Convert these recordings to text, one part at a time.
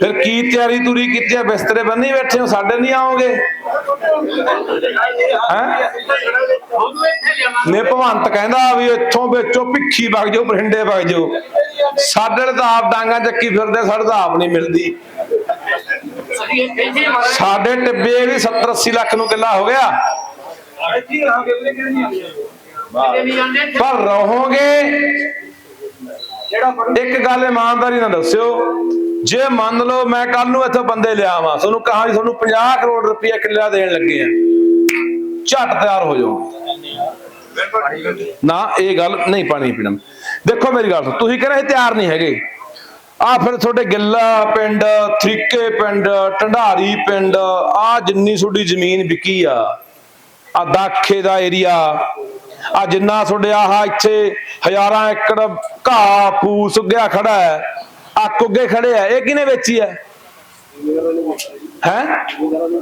ਫਿਰ ਕੀ ਤਿਆਰੀ ਤੁਰੀ ਕੀਤੀ ਆ ਬਿਸਤਰੇ ਬੰਨੀ ਬੈਠੇ ਹੋ? ਸਾਡੇ ਨਹੀਂ ਆਓਗੇ? ਹੈ? ਨੇ ਭਵੰਤ ਕਹਿੰਦਾ ਵੀ ਇੱਥੋਂ ਵਿੱਚੋਂ ਭਿੱਖੀ ਵਗ ਜਾਓ ਬਰਿੰਡੇ ਵਗ ਜਾਓ। ਸਾਡੇ ਤਾਂ ਆਪ ਡਾਂਗਾ ਚੱਕੀ ਫਿਰਦੇ ਸਾਡੇ ਤਾਂ ਆਪ ਨਹੀਂ ਮਿਲਦੀ। ਸਾਡੇ ਟਿੱਬੇ ਵੀ 70 80 ਲੱਖ ਨੂੰ ਕਿੱਲਾ ਹੋ ਗਿਆ। ਪਰ ਰਹੋਗੇ ਇੱਕ ਗੱਲ ਇਮਾਨਦਾਰੀ ਨਾਲ ਦੱਸਿਓ ਜੇ ਮੰਨ ਲਓ ਮੈਂ ਕੱਲ ਨੂੰ ਇੱਥੇ ਬੰਦੇ ਲਿਆਵਾਂ ਤੁਹਾਨੂੰ ਕਹਾਂ ਜੀ ਤੁਹਾਨੂੰ 50 ਕਰੋੜ ਰੁਪਏ ਕਿੱਲਾ ਦੇਣ ਲੱਗੇ ਆ ਝਟ ਤਿਆਰ ਹੋ ਜਾਓ। ਨਾ ਇਹ ਗੱਲ ਨਹੀਂ ਪਾਣੀ ਪੀਣਾ। ਦੇਖੋ ਮੇਰੀ ਗੱਲ ਸੁਣੋ, ਤੁਸੀਂ ਕਹਿੰਦੇ ਤਿਆਰ ਨਹੀਂ ਹੈਗੇ। ਆ ਫਿਰ ਤੁਹਾਡੇ ਗਿੱਲਾ ਪਿੰਡ ਥਰੀਕੇ ਪਿੰਡ ਢੰਡਾਰੀ ਪਿੰਡ ਆ ਜਿੰਨੀ ਤੁਹਾਡੀ ਜ਼ਮੀਨ ਵਿਕੀ ਆ ਆ ਦਾਖੇ ਦਾ ਏਰੀਆ ਆ ਜਿੰਨਾ ਤੁਹਾਡੇ ਆਹ ਇੱਥੇ ਹਜ਼ਾਰਾਂ ਏਕੜ ਘਾਹ ਫੂਸ ਉੱਗਿਆ ਖੜਾ ਹੈ ਆ ਕੁੱਗੇ ਖੜੇ ਆ ਇਹ ਕਿਹਨੇ ਵੇਚੀ ਹੈ? ਹੈ?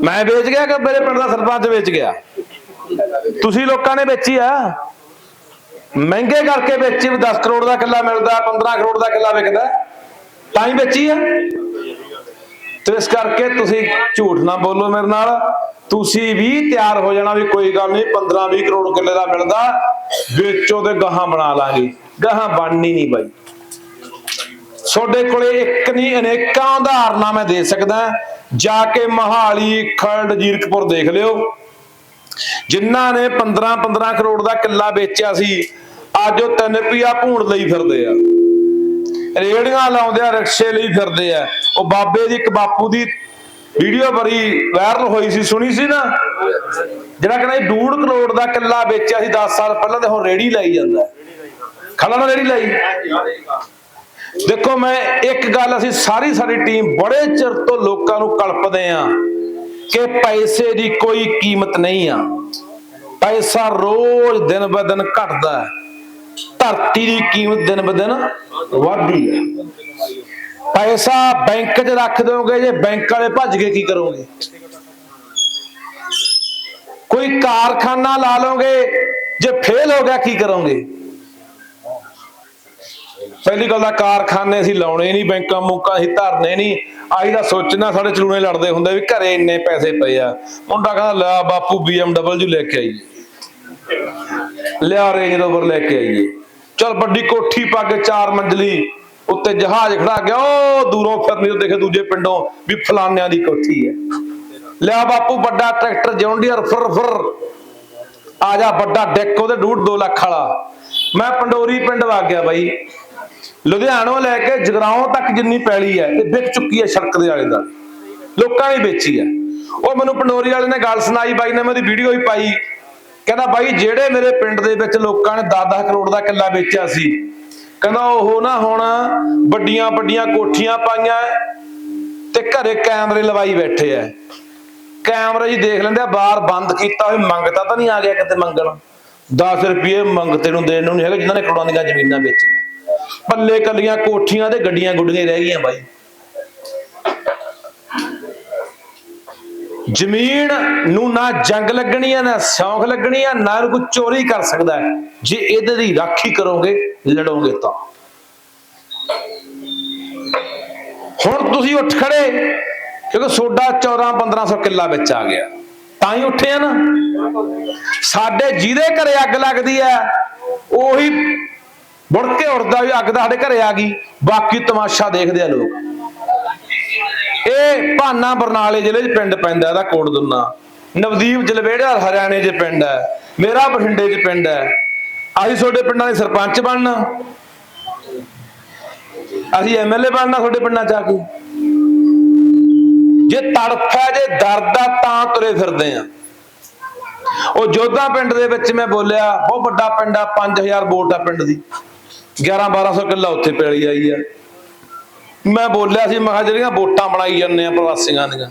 ਮੈਂ ਵੇਚ ਗਿਆ ਕਿ ਮੇਰੇ ਪਿੰਡ ਦਾ ਸਰਪੰਚ ਵੇਚ ਗਿਆ? ਤੁਸੀਂ ਲੋਕਾਂ ਨੇ ਵੇਚੀ ਆ? ਮਹਿੰਗੇ ਕਰਕੇ ਵੇਚੀ ਵੀ 10 ਕਰੋੜ ਦਾ ਕਿੱਲਾ ਮਿਲਦਾ 15 ਕਰੋੜ ਦਾ ਕਿੱਲਾ ਵਿਕਦਾ, ਤਾਂ ਹੀ ਵੇਚੀ ਆ? ਤੇ ਇਸ ਕਰਕੇ ਤੁਸੀਂ ਝੂਠ ਨਾ ਬੋਲੋ ਮੇਰੇ ਨਾਲ। ਤੁਸੀਂ ਵੀ ਤਿਆਰ ਹੋ ਜਾਣਾ ਵੀ ਕੋਈ ਗੱਲ ਨਹੀਂ 15 20 ਕਰੋੜ ਕਿੱਲੇ ਦਾ ਮਿਲਦਾ, ਵੇਚੋ ਤੇ ਗਾਹਾਂ ਬਣਾ ਲਾਂਗੇ। ਗਾਹਾਂ ਬਣਨੀ ਨਹੀਂ ਬਾਈ। ਤੁਹਾਡੇ ਕੋਲੇ ਇੱਕ ਨਹੀਂ, ਅਨੇਕਾਂ ਉਦਾਹਰਨਾਂ ਮੈਂ ਦੇ ਸਕਦਾ। ਜਾ ਕੇ ਮਹਾਲੀ ਖਲਡ ਜੀਰਕਪੁਰ ਦੇਖ ਲਿਓ। ਜਿਨ੍ਹਾਂ ਨੇ 15 15 ਕਰੋੜ ਦਾ ਕਿੱਲਾ ਵੇਚਿਆ ਸੀ, ਅੱਜ ਉਹ ਤਿੰਨ ਰੁਪਿਆ ਭੂਣ ਲਈ ਫਿਰਦੇ ਆ। ਰੇੜੀਆਂ ਲਾਉਂਦੇ ਆ, ਰਿਕਸ਼ੇ ਲਈ ਫਿਰਦੇ ਆ। ਉਹ ਬਾਬੇ ਦੀ ਇੱਕ ਬਾਪੂ ਦੀ ਵੀਡੀਓ ਬੜੀ ਵਾਇਰਲ ਹੋਈ ਸੀ, ਸੁਣੀ ਸੀ ਨਾ? ਜਿਹੜਾ ਕਹਿੰਦਾ 2 ਕਰੋੜ ਦਾ ਕਿੱਲਾ ਵੇਚਿਆ ਸੀ 10 ਸਾਲ ਪਹਿਲਾਂ ਤੇ ਹੁਣ ਰੇੜੀ ਲਾਈ ਜਾਂਦਾ। ਖੜਾ ਨਾ ਰੇੜੀ ਲਾਈ। ਦੇਖੋ ਮੈਂ ਇੱਕ ਗੱਲ, ਅਸੀਂ ਸਾਰੀ ਸਾਡੀ ਟੀਮ ਬੜੇ ਚਿਰ ਤੋਂ ਲੋਕਾਂ ਨੂੰ ਕਲਪਦੇ ਆ ਕਿ ਪੈਸੇ ਦੀ ਕੋਈ ਕੀਮਤ ਨਹੀਂ ਆ। ਪੈਸਾ ਰੋਜ਼ ਦਿਨ ਬ ਦਿਨ ਘਟਦਾ ਹੈ। ਧਰਤੀ ਦੀ ਕੀਮਤ ਦਿਨ ਬ ਦਿਨ ਵਧਦੀ ਹੈ। ਪੈਸਾ ਬੈਂਕ 'ਚ ਰੱਖ ਦੋਗੇ ਜੇ ਬੈਂਕ ਵਾਲੇ ਭੱਜ ਕੇ ਕੀ ਕਰੋਗੇ? ਕੋਈ ਕਾਰਖਾਨਾ ਲਾ ਲਓਗੇ, ਜੇ ਫੇਲ ਹੋ ਗਿਆ ਕੀ ਕਰੋਗੇ? ਪਹਿਲੀ ਗੱਲ ਤਾਂ ਕਾਰਖਾਨੇ ਅਸੀਂ ਲਾਉਣੇ ਨਹੀਂ, ਬੈਂਕਾਂ ਮੁੱਕਾਂ ਅਸੀਂ ਧਰਨੇ ਨਹੀਂ। ਆਹੀ ਦਾ ਸੋਚਣਾ, ਸਾਡੇ ਚਲੂਣੇ ਲੜਦੇ ਹੁੰਦੇ ਵੀ ਘਰੇ ਇੰਨੇ ਪੈਸੇ ਪਏ ਆ। ਮੁੰਡਾ ਕਹਿੰਦਾ, ਲੈ ਬਾਪੂ BMW ਲੈ ਕੇ ਆਈਏ। ਲਿਆ ਰੇਂਜ ਰੋਵਰ ਲੈ ਕੇ ਆਈਏ। ਚਲ ਵੱਡੀ ਕੋਠੀ ਪਾ ਕੇ ਚਾਰ ਮੰਜ਼ਲੀ ਉੱਤੇ ਜਹਾਜ਼ ਖੜਾ ਗਿਆ ਉਹ ਦੂਰੋਂ ਫਿਰਨੀ ਉਹ ਦੇਖੇ ਦੂਜੇ ਪਿੰਡੋਂ ਵੀ ਫਲਾਨਿਆਂ ਦੀ ਕੋਠੀ ਹੈ। ਲਿਆ ਬਾਪੂ ਵੱਡਾ ਟਰੈਕਟਰ ਜੌਂਡੀਅਰ, ਫਰ ਫਰ। ਆ ਜਾ ਵੱਡਾ ਡੈਕ, ਉਹਦੇ ਡੂਢ 2 ਲੱਖ ਵਾਲਾ। ਮੈਂ ਪੰਡੋਰੀ ਪਿੰਡ ਵਾ ਗਿਆ ਬਾਈ। ਲੁਧਿਆਣੋਂ ਲੈ ਕੇ ਜਗਰਾਉਂ ਤੱਕ ਜਿੰਨੀ ਪੈਲੀ ਹੈ, ਇਹ ਵਿਕ ਚੁੱਕੀ ਹੈ ਸੜਕ ਦੇ ਵਾਲੇ ਦਾ। ਲੋਕਾਂ ਨੇ ਵੇਚੀ ਹੈ। ਉਹ ਮੈਨੂੰ ਪੰਡੋਰੀ ਵਾਲੇ ਨੇ ਗੱਲ ਸੁਣਾਈ, ਬਾਈ ਨੇ ਮੇਰੀ ਵੀਡੀਓ ਵੀ ਪਾਈ। ਕਹਿੰਦਾ ਬਾਈ ਜਿਹੜੇ ਮੇਰੇ ਪਿੰਡ ਦੇ ਵਿੱਚ ਲੋਕਾਂ ਨੇ 10-10 ਕਰੋੜ ਦਾ ਕਿੱਲਾ ਵੇਚਿਆ ਸੀ, ਕਹਿੰਦਾ ਉਹ ਨਾ ਹੁਣ ਵੱਡੀਆਂ ਵੱਡੀਆਂ ਕੋਠੀਆਂ ਪਾਈਆਂ ਤੇ ਘਰੇ ਕੈਮਰੇ ਲਵਾਈ ਬੈਠੇ ਐ। ਕੈਮਰਾ ਜੀ ਦੇਖ ਲੈਂਦੇ ਆ, ਬਾਹਰ ਬੰਦ ਕੀਤਾ ਹੋਇਆ, ਮੰਗਤਾ ਤਾਂ ਨਹੀਂ ਆ ਗਿਆ ਕਿਤੇ ਮੰਗਣ। 10 ਰੁਪਏ ਮੰਗਤੇ ਨੂੰ ਦੇਣ ਨੂੰ ਨਹੀਂ ਹੈਗਾ, ਜਿਨ੍ਹਾਂ ਨੇ ਕਰੋੜਾਂ ਦੀਆਂ ਜ਼ਮੀਨਾਂ ਵੇਚੀਆਂ। ਪੱਲੇ ਕੱਲੀਆਂ ਕੋਠੀਆਂ ਤੇ ਗੱਡੀਆਂ ਗੁੱਡੀਆਂ ਰਹਿ ਗਈਆਂ ਬਾਈ। ਜ਼ਮੀਨ ਨੂੰ ਨਾ ਜੰਗ ਲੱਗਣੀ ਆ, ਨਾ ਸ਼ੌਂਕ ਲੱਗਣੀ ਆ, ਨਾ ਕੋਈ ਚੋਰੀ ਕਰ ਸਕਦਾ ਜੇ ਇਹਦੇ ਦੀ ਰਾਖੀ ਕਰੋਗੇ, ਲੜੋਗੇ ਤਾਂ। ਹੁਣ ਤੁਸੀਂ ਉੱਠ ਖੜੇ, ਕਿਉਂਕਿ ਸੋਡਾ 14 1500 ਕਿੱਲਾ ਵਿੱਚ ਆ ਗਿਆ। ਤਾਂ ਹੀ ਉੱਠੇ ਆ ਨਾ। ਸਾਡੇ ਜਿਹਦੇ ਘਰੇ ਅੱਗ ਲੱਗਦੀ ਹੈ ਉਹੀ ਮੁੜ ਕੇ ਉੱਠਦਾ ਵੀ ਅੱਗ ਤਾਂ ਸਾਡੇ ਘਰੇ ਆ ਗਈ। ਬਾਕੀ ਤਮਾਸ਼ਾ ਦੇਖਦੇ ਆ ਲੋਕ। ਇਹ ਭਾਨਾ ਬਰਨਾਲੇ ਜ਼ਿਲ੍ਹੇ 'ਚ ਪਿੰਡ ਪੈਂਦਾ ਇਹਦਾ ਕੋਟ ਦੁੰਨਾ। ਨਵਦੀਪ ਜਲਵੇੜਾ ਹਰਿਆਣੇ 'ਚ ਪਿੰਡ ਹੈ। ਮੇਰਾ ਬਠਿੰਡੇ 'ਚ ਪਿੰਡ ਹੈ। ਅਸੀਂ ਤੁਹਾਡੇ ਪਿੰਡਾਂ ਦੇ ਸਰਪੰਚ ਬਣਨਾ। ਅਸੀਂ ਐਮਐਲਏ ਬਣਨਾ ਤੁਹਾਡੇ ਪਿੰਡਾਂ 'ਚ ਆ ਕੇ। ਜੇ ਤੜਫ ਹੈ, ਜੇ ਦਰਦ ਆ, ਤਾਂ ਤੁਰੇ ਫਿਰਦੇ ਆ। ਉਹ ਜੋਧਾ ਪਿੰਡ ਦੇ ਵਿੱਚ ਮੈਂ ਬੋਲਿਆ, ਬਹੁਤ ਵੱਡਾ ਪਿੰਡ ਆ 5000 ਵੋਟ ਆ ਪਿੰਡ ਦੀ। 11 1200 ਕਿੱਲਾ ਉੱਥੇ ਪੈਲੀ ਆਈ ਆ। ਮੈਂ ਬੋਲਿਆ ਸੀ, ਮੈਂ ਕਿਹਾ ਜਿਹੜੀਆਂ ਵੋਟਾਂ ਬਣਾਈ ਜਾਂਦੇ ਆ ਪ੍ਰਵਾਸੀਆਂ ਦੀਆਂ,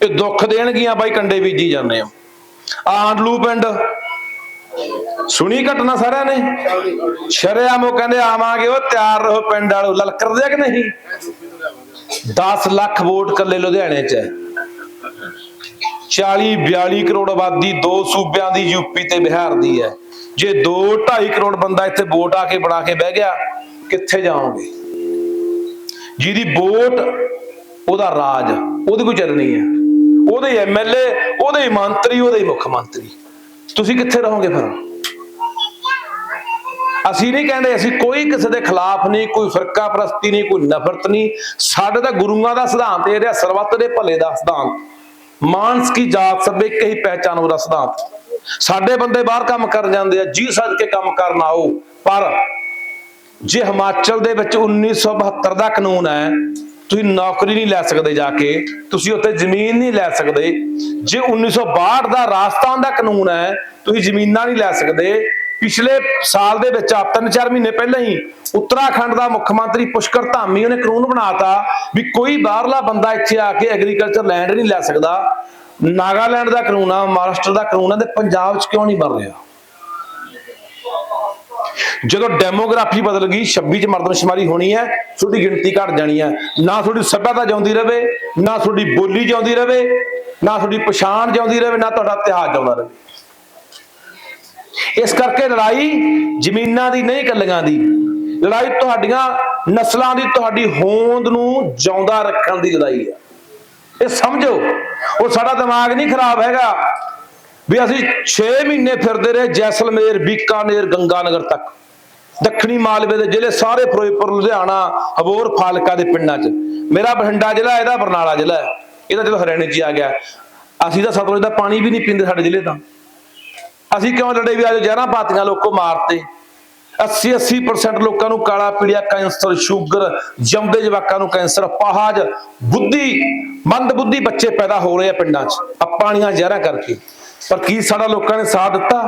ਇਹ ਦੁੱਖ ਦੇਣਗੀਆਂ ਬਾਈ, ਕੰਡੇ ਬੀਜੀ ਜਾਂਦੇ ਆ। ਆਂਡਲੂ ਪਿੰਡ, ਸੁਣੀ ਘਟਨਾ ਸਾਰਿਆਂ ਨੇ? ਸ਼ਰਿਆਮ ਉਹ ਕਹਿੰਦੇ, ਆਵਾਂਗੇ, ਉਹ ਤਿਆਰ ਰਹੋ ਪਿੰਡ ਵਾਲੋ ਲਲਕਰਦੇ ਆ ਕਿ ਨਹੀਂ? 10 ਲੱਖ ਵੋਟ ਕੱਲੇ ਲੁਧਿਆਣੇ ਚ ਹੈ। 40 42 ਕਰੋੜ ਆਬਾਦੀ ਦੋ ਸੂਬਿਆਂ ਦੀ ਯੂਪੀ ਤੇ ਬਿਹਾਰ ਦੀ ਹੈ। ਜੇ 2 2.5 ਕਰੋੜ ਬੰਦਾ ਇੱਥੇ ਵੋਟ ਆ ਕੇ ਬਣਾ ਕੇ ਬਹਿ ਗਿਆ, ਕਿੱਥੇ ਜਾਓਗੇ? ਜਿਹਦੀ ਵੋਟ ਉਹਦਾ ਰਾਜ, ਉਹਦੀ ਕੋਈ ਚੱਲਣੀ ਹੈ। ਉਹਦੇ ਐਮਐਲਏ ਉਹਦੇ ਹੀ ਮੰਤਰੀ, ਉਹਦੇ ਹੀ ਮੁੱਖ ਮੰਤਰੀ। ਤੁਸੀਂ ਕਿੱਥੇ ਰਹੋਗੇ ਫਿਰ? ਅਸੀਂ ਨਹੀਂ ਕਹਿੰਦੇ ਅਸੀਂ ਕੋਈ ਕਿਸੇ ਦੇ ਖਿਲਾਫ ਨਹੀਂ, ਕੋਈ ਫਿਰਕਾ ਪ੍ਰਸਤੀ ਨਹੀਂ, ਕੋਈ ਨਫ਼ਰਤ ਨਹੀਂ। ਸਾਡੇ ਤਾਂ ਗੁਰੂਆਂ ਦਾ ਸਿਧਾਂਤ ਇਹ ਰਿਹਾ, ਸਰਬੱਤ ਦੇ ਭਲੇ ਦਾ ਸਿਧਾਂਤ। ਮਾਨਸ ਕੀ ਜਾਤ ਸਭ ਇੱਕ ਹੀ ਪਹਿਚਾਨ ਉਹਦਾ ਸਿਧਾਂਤ। ਸਾਡੇ ਬੰਦੇ ਬਾਹਰ ਕੰਮ ਕਰਨ ਜਾਂਦੇ ਆ, ਜੀ ਸੱਜ ਕੇ ਕੰਮ ਕਰਨ ਆਓ, ਪਰ ਜੇ ਹਿਮਾਚਲ ਦੇ ਵਿੱਚ 1972 ਦਾ ਕਾਨੂੰਨ ਹੈ, ਤੁਸੀਂ ਨੌਕਰੀ ਨਹੀਂ ਲੈ ਸਕਦੇ ਜਾ ਕੇ, ਤੁਸੀਂ ਉੱਥੇ ਜ਼ਮੀਨ ਨਹੀਂ ਲੈ ਸਕਦੇ। ਜੇ 1962 ਦਾ ਰਾਜਸਥਾਨ ਦਾ ਕਾਨੂੰਨ ਹੈ, ਤੁਸੀਂ ਜ਼ਮੀਨਾਂ ਨਹੀਂ ਲੈ ਸਕਦੇ। ਪਿਛਲੇ ਸਾਲ ਦੇ ਵਿੱਚ ਆ ਤਿੰਨ ਚਾਰ ਮਹੀਨੇ ਪਹਿਲਾਂ ਹੀ ਉੱਤਰਾਖੰਡ ਦਾ ਮੁੱਖ ਮੰਤਰੀ ਪੁਸ਼ਕਰ ਧਾਮੀ ਉਹਨੇ ਕਾਨੂੰਨ ਬਣਾਤਾ ਵੀ ਕੋਈ ਬਾਹਰਲਾ ਬੰਦਾ ਇੱਥੇ ਆ ਕੇ ਐਗਰੀਕਲਚਰ ਲੈਂਡ ਨਹੀਂ ਲੈ ਸਕਦਾ। ਨਾਗਾਲੈਂਡ ਦਾ ਕਾਨੂੰਨ ਆ, ਮਹਾਰਾਸ਼ਟਰ ਦਾ ਕਾਨੂੰਨ ਆ ਤੇ ਪੰਜਾਬ 'ਚ ਕਿਉਂ ਨਹੀਂ ਬਣ ਰਿਹਾ? ਜਦੋਂ ਡੈਮੋਗ੍ਰਾਫੀ ਬਦਲ ਗਈ 26 ਚ ਮਰਦਮਸ਼ੁਮਾਰੀ ਹੋਣੀ ਹੈ, ਤੁਹਾਡੀ ਗਿਣਤੀ ਘਟ ਜਾਣੀ ਹੈ। ਨਾ ਤੁਹਾਡੀ ਸੱਭਿਅਤਾ ਜਿਉਂਦੀ ਰਵੇ, ਨਾ ਤੁਹਾਡੀ ਬੋਲੀ ਜਿਉਂਦੀ ਰਵੇ, ਨਾ ਤੁਹਾਡੀ ਪਛਾਣ ਜਿਉਂਦੀ ਰਵੇ, ਨਾ ਤੁਹਾਡਾ ਇਤਿਹਾਸ ਜਿਉਂਦਾ ਰਵੇ। ਇਸ ਕਰਕੇ ਲੜਾਈ ਜ਼ਮੀਨਾਂ ਦੀ ਨਹੀਂ ਕੱਲੀਆਂ ਦੀ। ਲੜਾਈ ਤੁਹਾਡੀਆਂ ਨਸਲਾਂ ਦੀ, ਤੁਹਾਡੀ ਹੋਂਦ ਨੂੰ ਜਿਉਂਦਾ ਰੱਖਣ ਦੀ ਲੜਾਈ ਹੈ। ਇਹ ਸਮਝੋ, ਉਹ ਸਾਡਾ ਦਿਮਾਗ ਨਹੀਂ ਖਰਾਬ ਹੈਗਾ। ਵੀ ਅਸੀਂ 6 ਮਹੀਨੇ ਫਿਰਦੇ ਰਹੇ ਜੈਸਲਮੇਰ, ਬੀਕਾਨੇਰ, ਗੰਗਾਨਗਰ ਤੱਕ। ਦੱਖਣੀ ਮਾਲਵੇ ਦੇ ਜ਼ਿਲ੍ਹੇ ਸਾਰੇ ਫਿਰੋਜ਼ਪੁਰ, ਲੁਧਿਆਣਾ ਅਬੋਰ ਫਾਲਕਾ ਦੇ ਪਿੰਡਾਂ 'ਚ। ਮੇਰਾ ਬਠਿੰਡਾ ਜ਼ਿਲ੍ਹਾ, ਇਹਦਾ ਬਰਨਾਲਾ ਜ਼ਿਲ੍ਹਾ ਹੈ। ਇਹਦਾ ਜਦੋਂ ਹਰਿਆਣੇ 'ਚ ਆ ਗਿਆ। ਅਸੀਂ ਤਾਂ ਸਤਲੁਜ ਦਾ ਪਾਣੀ ਵੀ ਨਹੀਂ ਪੀਂਦੇ ਸਾਡੇ ਜ਼ਿਲ੍ਹੇ ਦਾ ਅਸੀਂ ਕਿਉਂ ਲੜੇ ਵੀ ਅੱਜ ਜ਼ਹਿਰਾਂ ਪਾਤੀਆਂ ਲੋਕੋ ਮਾਰਤੇ? 80 80% ਲੋਕਾਂ ਨੂੰ ਕਾਲਾ ਪੀੜਿਆ ਕੈਂਸਰ, ਸ਼ੂਗਰ, ਜੰਮਦੇ ਜਵਾਕਾਂ ਨੂੰ ਕੈਂਸਰ ਪਾਹਜ ਬੁੱਧੀ ਮੰਦ ਬੁੱਧੀ ਬੱਚੇ ਪੈਦਾ ਹੋ ਰਹੇ ਆ ਪਿੰਡਾਂ 'ਚ। ਆ ਪਾਣੀਆਂ ਜ਼ਹਿਰਾਂ ਕਰਕੇ। ਪਰ ਕੀ ਸਾਡਾ ਲੋਕਾਂ ਨੇ ਸਾਥ ਦਿੱਤਾ?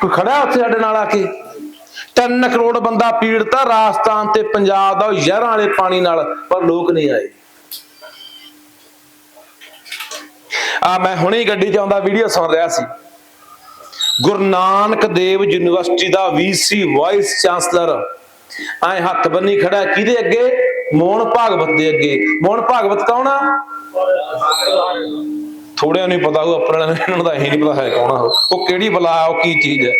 ਕੋਈ ਖੜਾ ਉੱਥੇ ਸਾਡੇ ਨਾਲ ਆ ਕੇ? 3 ਕਰੋੜ ਬੰਦਾ ਪੀੜਤ ਆ, ਰਾਜਸਥਾਨ ਤੇ ਪੰਜਾਬ ਦਾ ਉਹ ਵਾਲੇ ਪਾਣੀ ਨਾਲ, ਪਰ ਲੋਕ ਨਹੀਂ ਆਏ। ਆ ਮੈਂ ਹੁਣੇ ਗੱਡੀ 'ਚ ਆਉਂਦਾ ਵੀਡੀਓ ਸੁਣ ਰਿਹਾ ਸੀ। ਗੁਰੂ ਨਾਨਕ ਦੇਵ ਯੂਨੀਵਰਸਿਟੀ ਦਾ ਵੀਸੀ ਵਾਈਸ ਚਾਂਸਲਰ ਐ ਹੱਥ ਬੰਨੀ ਖੜਾ ਕਿਹਦੇ ਅੱਗੇ? ਮੋਹਨ ਭਾਗਵਤ ਦੇ ਅੱਗੇ। ਮੋਹਨ ਭਾਗਵਤ ਕੌਣ ਆ? ਥੋੜਿਆਂ ਨੂੰ ਪਤਾ ਉਹ ਆਪਣੇ ਨੂੰ, ਇਹਨਾਂ ਨੂੰ ਇਹ ਨਹੀਂ ਪਤਾ ਹੈ ਕੌਣ ਉਹ। ਕਿਹੜੀ ਬਲਾ ਉਹ ਕੀ ਚੀਜ਼ ਹੈ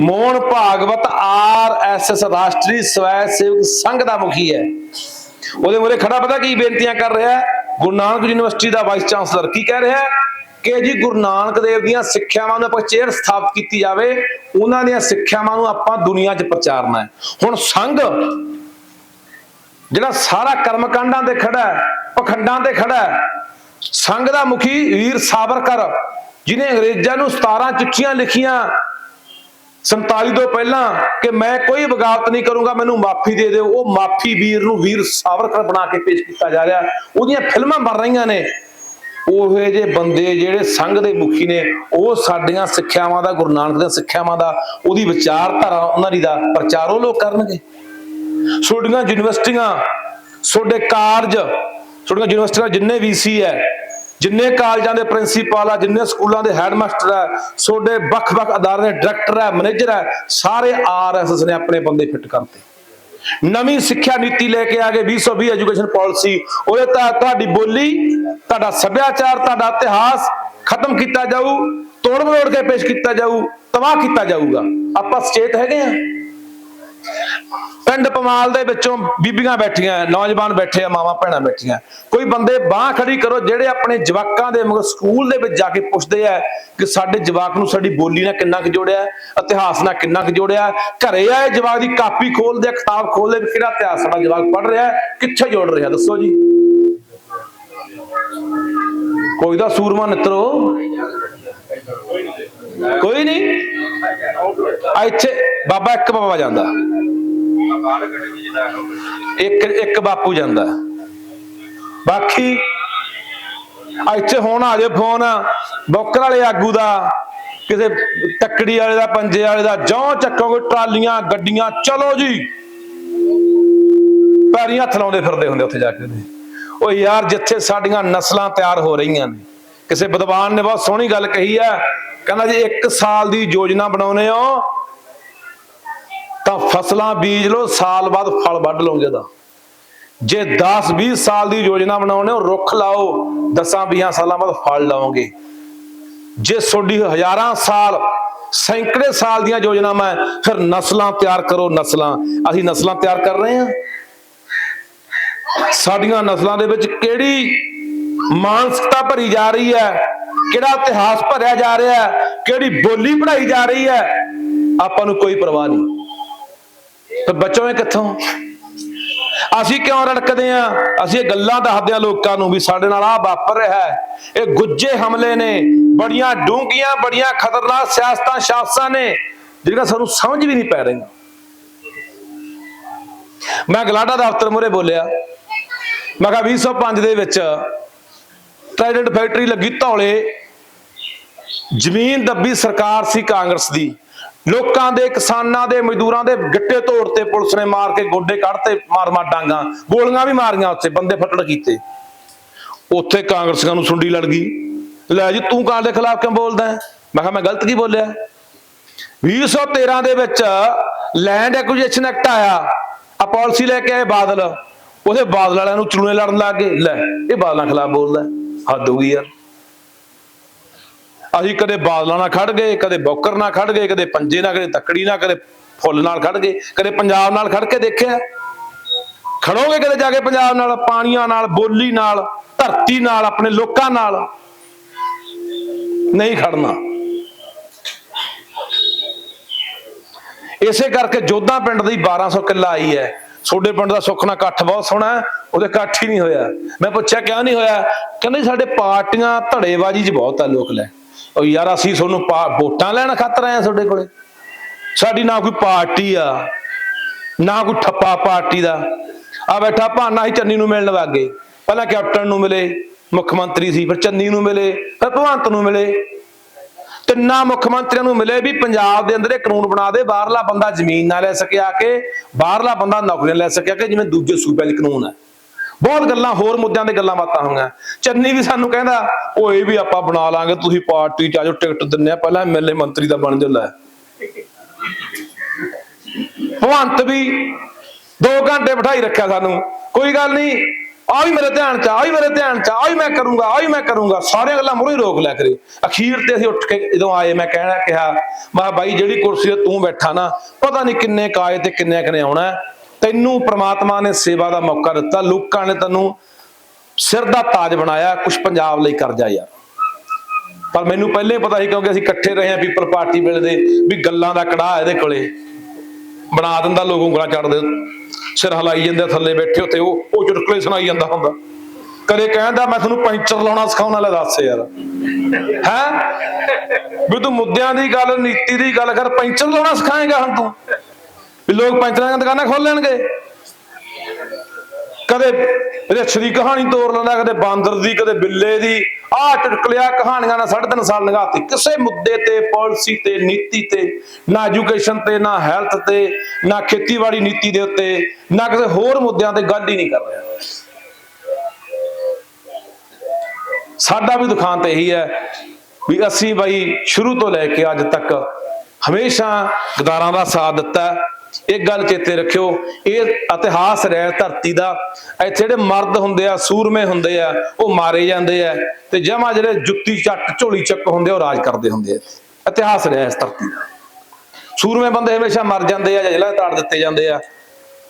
Mohan Bhagwat R S S Rashtriya Swayamsevak ਸੰਘ ਦਾ ਮੁਖੀ ਹੈ। ਉਹਦੇ ਮੂਹਰੇ ਖੜਾ ਪਤਾ ਕੀ ਬੇਨਤੀਆਂ ਕਰ ਰਿਹਾ ਗੁਰੂ ਨਾਨਕ ਯੂਨੀਵਰਸਿਟੀ ਦਾ ਵਾਈਸ ਚਾਂਸਲਰ ਕੀ ਕਹਿ ਰਿਹਾ ਕਿ ਜੀ ਗੁਰੂ ਨਾਨਕ ਦੇਵ ਦੀਆਂ ਸਿੱਖਿਆਵਾਂ ਨੂੰ ਆਪਾਂ ਚੇਅਰ ਸਥਾਪਿਤ ਕੀਤੀ ਜਾਵੇ, ਉਹਨਾਂ ਦੀਆਂ ਸਿੱਖਿਆਵਾਂ ਨੂੰ ਆਪਾਂ ਦੁਨੀਆ 'ਚ ਪ੍ਰਚਾਰਨਾ ਹੈ। ਹੁਣ ਸੰਘ, ਜਿਹੜਾ ਸਾਰਾ ਕਰਮਕਾਂਡਾਂ ਤੇ ਖੜਾ ਹੈ, ਪਖੰਡਾਂ ਤੇ ਖੜਾ ਹੈ ਸੰਘ ਦਾ ਮੁਖੀ ਵੀਰ ਸਾਵਰਕਰ ਜਿਨੇ ਅੰਗਰੇਜ਼ਾਂ ਨੂੰ 17 ਚਿੱਠੀਆਂ ਲਿਖੀਆਂ 47 ਤੋਂ ਪਹਿਲਾਂ ਕਿ ਮੈਂ ਕੋਈ ਬਗਾਵਤ ਨਹੀਂ ਕਰੂੰਗਾ, ਮੈਨੂੰ ਮਾਫੀ ਦੇ ਦਿਓ। ਉਹ ਮਾਫੀ ਵੀਰ ਨੂੰ ਵੀਰ ਸਾਵਰਕਰ ਬਣਾ ਕੇ ਪੇਸ਼ ਕੀਤਾ ਜਾ ਰਿਹਾ। ਉਹਦੀਆਂ ਫਿਲਮਾਂ ਬਣ ਰਹੀਆਂ ਨੇ। ਉਹੇ ਜੇ ਬੰਦੇ ਜਿਹੜੇ ਸੰਘ ਦੇ ਮੁਖੀ ਨੇ, ਉਹ ਸਾਡੀਆਂ ਸਿੱਖਿਆਵਾਂ ਦਾ, ਗੁਰੂ ਨਾਨਕ ਦੀਆਂ ਸਿੱਖਿਆਵਾਂ ਦਾ, ਉਹਦੀ ਵਿਚਾਰਧਾਰਾ ਉਹਨਾਂ ਦੀ ਦਾ ਪ੍ਰਚਾਰ ਉਹ ਲੋਕ ਕਰਨਗੇ। ਤੁਹਾਡੀਆਂ ਯੂਨੀਵਰਸਿਟੀਆਂ ਤੁਹਾਡੇ ਕਾਰਜ ਤੁਹਾਡੀਆਂ ਯੂਨੀਵਰਸਿਟੀਆਂ ਜਿੰਨੇ ਵੀਸੀ ਹੈ ਜਿੰਨੇ ਕਾਲਜਾਂ ਦੇ ਪ੍ਰਿੰਸੀਪਲ ਆ, ਜਿੰਨੇ ਸਕੂਲਾਂ ਦੇ ਹੈਡਮਾਸਟਰ ਆ ਤੁਹਾਡੇ ਵੱਖ-ਵੱਖ ਅਦਾਰਿਆਂ ਦੇ ਡਾਇਰੈਕਟਰ ਆ, ਮੈਨੇਜਰ ਆ, ਸਾਰੇ ਆਰਐਸਐਸ ਨੇ ਆਪਣੇ ਬੰਦੇ ਫਿੱਟ ਕਰਤੇ। ਨਵੀਂ ਸਿੱਖਿਆ ਨੀਤੀ ਲੈ ਕੇ ਆ ਗਏ 2020 ਐਜੂਕੇਸ਼ਨ ਪਾਲਿਸੀ, ਉਹਦੇ ਤਾਂ ਤੁਹਾਡੀ ਬੋਲੀ, ਤੁਹਾਡਾ ਸੱਭਿਆਚਾਰ, ਤੁਹਾਡਾ ਇਤਿਹਾਸ ਖਤਮ ਕੀਤਾ ਜਾਊ ਤੋੜ ਮਰੋੜ ਕੇ ਪੇਸ਼ ਕੀਤਾ ਜਾਊ, ਤਬਾਹ ਕੀਤਾ ਜਾਊਗਾ। ਆਪਾਂ ਸਚੇਤ ਹੈਗੇ ਆ। ਪਿੰਡ ਪਮਾਲ ਦੇ ਵਿੱਚੋਂ ਬੀਬੀਆਂ ਬੈਠੀਆਂ, ਨੌਜਵਾਨ ਬੈਠੇ ਆ, ਮਾਵਾਂ ਭੈਣਾਂ ਬੈਠੀਆਂ। ਕੋਈ ਬੰਦੇ ਬਾਹ ਖੜੀ ਕਰੋ, ਜਿਹੜੇ ਆਪਣੇ ਜਵਾਕਾਂ ਦੇ ਮਗਰ ਸਕੂਲ ਦੇ ਵਿੱਚ ਜਾ ਕੇ ਪੁੱਛਦੇ ਆ ਕਿ ਸਾਡੇ ਜਵਾਕ ਨੂੰ ਸਾਡੀ ਬੋਲੀ ਨਾਲ ਕਿੰਨਾ ਕੁ ਜੋੜਿਆ, ਇਤਿਹਾਸ ਨਾਲ ਕਿੰਨਾ ਕੁ ਜੋੜਿਆ। ਘਰੇ ਆਏ ਜਵਾਕ ਦੀ ਕਾਪੀ ਖੋਲਦੇ ਆ ਕਿਤਾਬ ਖੋਲਦੇ ਵੀ ਕਿਹੜਾ ਇਤਿਹਾਸ ਸਾਡਾ ਜਵਾਕ ਪੜ੍ਹ ਰਿਹਾ, ਕਿੱਥੇ ਜੋੜ ਰਿਹਾ, ਦੱਸੋ ਜੀ। ਕੋਈ ਦਾ ਸੂਰਮਾ ਨਿੱਤਰੋ ਕੋਈ ਨਹੀਂ। ਇੱਥੇ, ਬਾਬਾ ਇੱਕ ਬਾਬਾ ਜਾਂਦਾ। ਇੱਕ ਇੱਕ ਬਾਪੂ ਜਾਂਦਾ। ਬਾਕੀ ਇੱਥੇ ਹੁਣ ਆ ਜੇ ਫੋਨ। ਬੋਕਰ ਵਾਲੇ ਆਗੂ ਦਾ, ਕਿਸੇ ਤੱਕੜੀ ਵਾਲੇ ਦਾ, ਪੰਜੇ ਵਾਲੇ ਦਾ ਜੋਂ ਚੱਕੋਗੇ ਟਰਾਲੀਆਂ, ਗੱਡੀਆਂ, ਚਲੋ ਜੀ। ਪੈਰੀਂ ਹੱਥ ਲਾਉਂਦੇ ਫਿਰਦੇ ਹੁੰਦੇ ਉੱਥੇ ਜਾ ਕੇ ਉਹ ਯਾਰ ਜਿੱਥੇ ਸਾਡੀਆਂ ਨਸਲਾਂ ਤਿਆਰ ਹੋ ਰਹੀਆਂ ਨੇ। ਕਿਸੇ ਵਿਦਵਾਨ ਨੇ ਬਹੁਤ ਸੋਹਣੀ ਗੱਲ ਕਹੀ ਆ ਕਹਿੰਦਾ ਜੀ, ਇੱਕ ਸਾਲ ਦੀ ਯੋਜਨਾ ਬਣਾਉਨੇ ਹੋ ਤਾਂ ਫਸਲਾਂ ਬੀਜ ਲਓ, ਸਾਲ ਬਾਅਦ ਫਲ ਵੱਢ ਲਓਗੇ ਦਾ ਜੇ 10 20 ਸਾਲ ਦੀ ਯੋਜਨਾ ਬਣਾਉਣੇ ਹੋ ਰੁੱਖ ਲਾਓ 10 20 ਸਾਲਾਂ ਬਾਅਦ ਫਲ ਲਾਓਗੇ। ਜੇ ਤੁਹਾਡੀ ਹਜ਼ਾਰਾਂ ਸਾਲ, ਸੈਂਕੜੇ ਸਾਲ ਦੀਆਂ ਯੋਜਨਾਵਾਂ ਫਿਰ ਨਸਲਾਂ ਤਿਆਰ ਕਰੋ ਨਸਲਾਂ। ਅਸੀਂ ਨਸਲਾਂ ਤਿਆਰ ਕਰ ਰਹੇ ਹਾਂ। ਸਾਡੀਆਂ ਨਸਲਾਂ ਦੇ ਵਿੱਚ ਕਿਹੜੀ ਮਾਨਸਿਕਤਾ ਭਰੀ ਜਾ ਰਹੀ ਹੈ? ਕਿਹੜਾ ਇਤਿਹਾਸ ਭਰਿਆ ਜਾ ਰਿਹਾ ਹੈ? ਕਿਹੜੀ ਬੋਲੀ ਪੜਾਈ ਜਾ ਰਹੀ ਹੈ? ਆਪਾਂ ਨੂੰ ਕੋਈ ਪਰਵਾਹ ਨਹੀਂ। ਤੇ ਬਚੋਏ ਕਿੱਥੋਂ? ਅਸੀਂ ਕਿਉਂ ਰੜਕਦੇ ਆ? ਅਸੀਂ ਇਹ ਗੱਲਾਂ ਦੱਸਦੇ ਆ ਲੋਕਾਂ ਨੂੰ ਵੀ ਸਾਡੇ ਨਾਲ ਆ ਵਾਪਰ ਰਿਹਾ ਹੈ। ਇਹ ਗੁੱਜੇ ਹਮਲੇ ਨੇ, ਬੜੀਆਂ ਡੂੰਘੀਆਂ, ਬੜੀਆਂ ਖਤਰਨਾਕ ਸਿਆਸਤਾਂ, ਸ਼ਾਸਤਾਂ ਨੇ, ਜਿਹੜੀਆਂ ਸਾਨੂੰ ਸਮਝ ਵੀ ਨਹੀਂ ਪੈ ਰਹੀਆਂ। ਮੈਂ ਗਲਾਡਾ ਦਫ਼ਤਰ ਮੁਰੇ ਬੋਲਿਆ। ਮੈਂ ਕਿਹਾ 2005 ਦੇ ਵਿੱਚ ਟ੍ਰਾਈਡੈਂਟ ਫੈਕਟਰੀ ਲੱਗੀ ਧੌਲੇ। ਜ਼ਮੀਨ ਦੱਬੀ ਸਰਕਾਰ ਸੀ ਕਾਂਗਰਸ ਦੀ। ਲੋਕਾਂ ਦੇ, ਕਿਸਾਨਾਂ ਦੇ, ਮਜ਼ਦੂਰਾਂ ਦੇ ਗਿੱਟੇ ਤੋੜਤੇ ਪੁਲਿਸ ਨੇ ਮਾਰ ਕੇ ਗੋਡੇ ਕੱਢਤੇ ਮਾਰ ਮਾਰ ਡਾਂਗਾ, ਗੋਲੀਆਂ ਵੀ ਮਾਰੀਆਂ ਉੱਥੇ, ਬੰਦੇ ਫੱਟੜ ਕੀਤੇ। ਉੱਥੇ ਕਾਂਗਰਸੀਆਂ ਨੂੰ ਸੁੰਡੀ ਲੜ ਗਈ। ਲੈ ਜੀ, ਤੂੰ ਕਾਂ ਦੇ ਖਿਲਾਫ ਕਿਉਂ ਬੋਲਦਾ ਮੈਂ ਕਿਹਾ, ਮੈਂ ਗਲਤ ਕੀ ਬੋਲਿਆ? 2013 ਦੇ ਵਿੱਚ ਲੈਂਡ ਐਕੁਜੀਸ਼ਨ ਐਕਟ ਆਇਆ। ਆ ਪਾਲਿਸੀ ਲੈ ਕੇ ਆਏ ਬਾਦਲ। ਉਹਦੇ ਬਾਦਲ ਵਾਲਿਆਂ ਨੂੰ ਚਲੂਏ ਲੜਨ ਲੱਗ ਗਏ। ਲੈ, ਇਹ ਬਾਦਲਾਂ ਖਿਲਾਫ ਬੋਲਦਾ ਹੱਦ ਹੋ ਗਈ ਯਾਰ। ਅਸੀਂ ਕਦੇ ਬਾਦਲਾਂ ਨਾਲ ਖੜ ਗਏ ਕਦੇ ਬੌਕਰ ਨਾਲ ਖੜ ਗਏ ਕਦੇ ਪੰਜੇ ਨਾਲ ਕਦੇ ਤੱਕੜੀ ਨਾਲ ਕਦੇ ਫੁੱਲ ਨਾਲ ਖੜ ਗਏ ਕਦੇ ਪੰਜਾਬ ਨਾਲ ਖੜ ਕੇ ਦੇਖਿਆ। ਖੜੋਗੇ ਕਦੇ ਜਾ ਕੇ ਪੰਜਾਬ ਨਾਲ ਪਾਣੀਆਂ ਨਾਲ ਬੋਲੀ ਨਾਲ ਧਰਤੀ ਨਾਲ ਆਪਣੇ ਲੋਕਾਂ ਨਾਲ? ਨਹੀਂ ਖੜਨਾ ਇਸੇ ਕਰਕੇ ਜੋਧਾ ਪਿੰਡ ਦੀ 1200 ਕਿੱਲਾ ਆਈ ਹੈ। ਛੋਡੇ ਪਿੰਡ ਦਾ ਸੁੱਖ ਨਾਲ ਇਕੱਠ ਬਹੁਤ ਸੋਹਣਾ ਹੈ, ਉਹਦੇ ਇਕੱਠ ਹੀ ਨਹੀਂ ਹੋਇਆ। ਮੈਂ ਪੁੱਛਿਆ ਕਿਉਂ ਨਹੀਂ ਹੋਇਆ? ਕਹਿੰਦੇ ਸਾਡੇ ਪਾਰਟੀਆਂ ਧੜੇਬਾਜ਼ੀ 'ਚ ਬਹੁਤ ਆ ਲੋਕ ਲੈ। ਉਹ ਯਾਰ ਅਸੀਂ ਤੁਹਾਨੂੰ ਪਾ- ਵੋਟਾਂ ਲੈਣ ਖਾਤਰ ਆਏ ਆ ਤੁਹਾਡੇ ਕੋਲੇ। ਸਾਡੀ ਨਾ ਕੋਈ ਪਾਰਟੀ ਆ, ਨਾ ਕੋਈ ਠੱਪਾ ਪਾਰਟੀ ਦਾ। ਆ ਬੈਠਾ ਭਾਨਾ ਹੀ ਚੰਨੀ ਨੂੰ ਮਿਲਣ ਵਾਗੇ ਪਹਿਲਾਂ ਕੈਪਟਨ ਨੂੰ ਮਿਲੇ, ਮੁੱਖ ਮੰਤਰੀ ਸੀ, ਫਿਰ ਚੰਨੀ ਨੂੰ ਮਿਲੇ, ਫਿਰ ਭਗਵੰਤ ਨੂੰ ਮਿਲੇ। ਤਿੰਨਾਂ ਮੁੱਖ ਮੰਤਰੀਆਂ ਨੂੰ ਮਿਲੇ ਵੀ ਪੰਜਾਬ ਦੇ ਅੰਦਰ ਇਹ ਕਾਨੂੰਨ ਬਣਾ ਦੇ, ਬਾਹਰਲਾ ਬੰਦਾ ਜ਼ਮੀਨ ਨਾ ਲੈ ਸਕਿਆ ਕਿ, ਬਾਹਰਲਾ ਬੰਦਾ ਨੌਕਰੀਆਂ ਲੈ ਸਕਿਆ ਕਿ, ਜਿਵੇਂ ਦੂਜੇ ਸੂਬਿਆਂ 'ਚ ਕਾਨੂੰਨ ਹੈ ਬਹੁਤ ਗੱਲਾਂ, ਹੋਰ ਮੁੱਦਿਆਂ ਤੇ ਗੱਲਾਂ ਬਾਤਾਂ ਹੋਈਆਂ। ਚੰਨੀ ਵੀ ਸਾਨੂੰ ਕਹਿੰਦਾ ਉਹ ਇਹ ਵੀ ਆਪਾਂ ਬਣਾ ਲਾਂਗੇ, ਤੁਸੀਂ ਪਾਰਟੀ 'ਚ ਆਜੋ ਟਿਕਟ ਦਿੰਨੇ ਆ, ਪਹਿਲਾਂ ਐਮਐਲਏ ਮੰਤਰੀ ਦਾ ਬਣ ਜਾਓ ਲੈ। ਭਵੰਤ ਵੀ 2 ਘੰਟੇ ਬਿਠਾਈ ਰੱਖਿਆ ਸਾਨੂੰ। ਕੋਈ ਗੱਲ ਨਹੀਂ ਆ ਵੀ ਮੇਰੇ ਧਿਆਨ ਚ ਆ ਵੀ ਮੇਰੇ ਧਿਆਨ ਚ ਆ ਵੀ ਮੈਂ ਕਰੂੰਗਾ, ਆ ਵੀ ਮੈਂ ਕਰੂੰਗਾ। ਸਾਰੀਆਂ ਗੱਲਾਂ ਮੁਰੇ ਰੋਕ ਲਿਆ ਕਰੇ। ਅਖੀਰ ਤੇ ਅਸੀਂ ਉੱਠ ਕੇ ਜਦੋਂ ਆਏ, ਮੈਂ ਕਹਿਣਾ, ਕਿਹਾ, ਮੈਂ ਕਿਹਾ, ਬਾਈ, ਜਿਹੜੀ ਕੁਰਸੀ ਤੇ ਤੂੰ ਬੈਠਾ ਨਾ, ਪਤਾ ਨਹੀਂ ਕਿੰਨੇ ਕਾਏ ਤੇ ਕਿੰਨੇ ਕਨੇ ਆਉਣਾ ਤੈਨੂੰ ਪ੍ਰਮਾਤਮਾ ਨੇ ਸੇਵਾ ਦਾ ਮੌਕਾ ਦਿੱਤਾ, ਲੋਕਾਂ ਨੇ ਤੈਨੂੰ ਸਿਰ ਦਾ ਤਾਜ ਬਣਾਇਆ ਕੁਝ ਪੰਜਾਬ ਲਈ ਕਰ ਜਾ ਯਾਰ। ਪਰ ਮੈਨੂੰ ਪਹਿਲੇ ਪਤਾ ਸੀ ਕਿਉਂਕਿ ਅਸੀਂ ਇਕੱਠੇ ਰਹੇ ਆ ਪੀਪਲ ਪਾਰਟੀ ਵੇਲੇ ਦੇ, ਵੀ ਗੱਲਾਂ ਦਾ ਕੜਾਹ ਇਹਦੇ ਕੋਲੇ। ਬਣਾ ਦਿੰਦਾ ਲੋਕ ਉਂਗਲਾਂ ਚੜਦੇ ਸਿਰ ਹਲਾਈ ਜਾਂਦੇ, ਥੱਲੇ ਬੈਠੇ ਉੱਤੇ ਉਹ ਉਹ ਚੁਟਕਲੇ ਸੁਣਾਈ ਜਾਂਦਾ ਹੁੰਦਾ। ਕਦੇ ਕਹਿੰਦਾ, ਮੈਂ ਤੁਹਾਨੂੰ ਪੈਂਚਰ ਲਾਉਣਾ ਸਿਖਾਉਣ ਵਾਲਾ ਦੱਸ ਯਾਰ। ਹੈ? ਵੀ ਤੂੰ ਮੁੱਦਿਆਂ ਦੀ ਗੱਲ, ਨੀਤੀ ਦੀ ਗੱਲ ਕਰ, ਪੈਂਚਰ ਲਾਉਣਾ ਸਿਖਾਏਗਾ ਹੁਣ ਤੂੰ। ਵੀ ਲੋਕ ਪੈਂਚਰਾਂ ਦੀਆਂ ਦੁਕਾਨਾਂ ਖੋਲ ਲੈਣਗੇ। ਕਦੇ ਰਿਛ ਦੀ ਕਹਾਣੀ ਤੋੜ ਲੈਂਦਾ, ਕਦੇ ਬਾਂਦਰ ਦੀ, ਕਦੇ ਬਿੱਲੇ ਦੀ। ਆ ਟਟਕਲਿਆ ਕਹਾਣੀਆਂ ਨਾਲ ਸਾਢੇ ਤਿੰਨ ਸਾਲ ਲੰਘਾਤੀ ਕਿਸੇ ਮੁੱਦੇ ਤੇ, ਪਾਲਿਸੀ ਤੇ, ਨੀਤੀ ਤੇ, ਨਾ ਐਜੂਕੇਸ਼ਨ ਤੇ, ਨਾ ਹੈਲਥ ਤੇ, ਨਾ ਖੇਤੀਬਾੜੀ ਨੀਤੀ ਦੇ ਉੱਤੇ, ਨਾ ਕਿਸੇ ਹੋਰ ਮੁੱਦਿਆਂ ਤੇ ਗੱਲ ਹੀ ਨਹੀਂ ਕਰ ਰਿਹਾ। ਸਾਡਾ ਵੀ ਦੁਖਾਂਤ ਇਹੀ ਹੈ ਵੀ ਅਸੀਂ ਬਾਈ ਸ਼ੁਰੂ ਤੋਂ ਲੈ ਕੇ ਅੱਜ ਤੱਕ ਹਮੇਸ਼ਾ ਗਦਾਰਾਂ ਦਾ ਸਾਥ ਦਿੱਤਾ ਇੱਕ ਗੱਲ ਚੇਤੇ ਰੱਖਿਓ, ਇਹ ਇਤਿਹਾਸ ਰਹਿ ਧਰਤੀ ਦਾ। ਇੱਥੇ ਜਿਹੜੇ ਮਰਦ ਹੁੰਦੇ ਆ, ਸੂਰਮੇ ਹੁੰਦੇ ਆ, ਉਹ ਮਾਰੇ ਜਾਂਦੇ ਆ। ਤੇ ਜਮਾ ਜਿਹੜੇ ਜੁੱਤੀ ਚੱਟ ਝੋਲੀ ਚੱਕ ਹੁੰਦੇ ਆ, ਉਹ ਰਾਜ ਕਰਦੇ ਹੁੰਦੇ ਆ। ਇਤਿਹਾਸ ਰਹਿ ਇਸ ਧਰਤੀ ਦਾ। ਸੂਰਮੇ ਬੰਦੇ ਹਮੇਸ਼ਾ ਮਰ ਜਾਂਦੇ ਆ ਜਾਂ ਜੇਲ੍ਹਾਂ ਤਾੜ ਦਿੱਤੇ ਜਾਂਦੇ ਆ।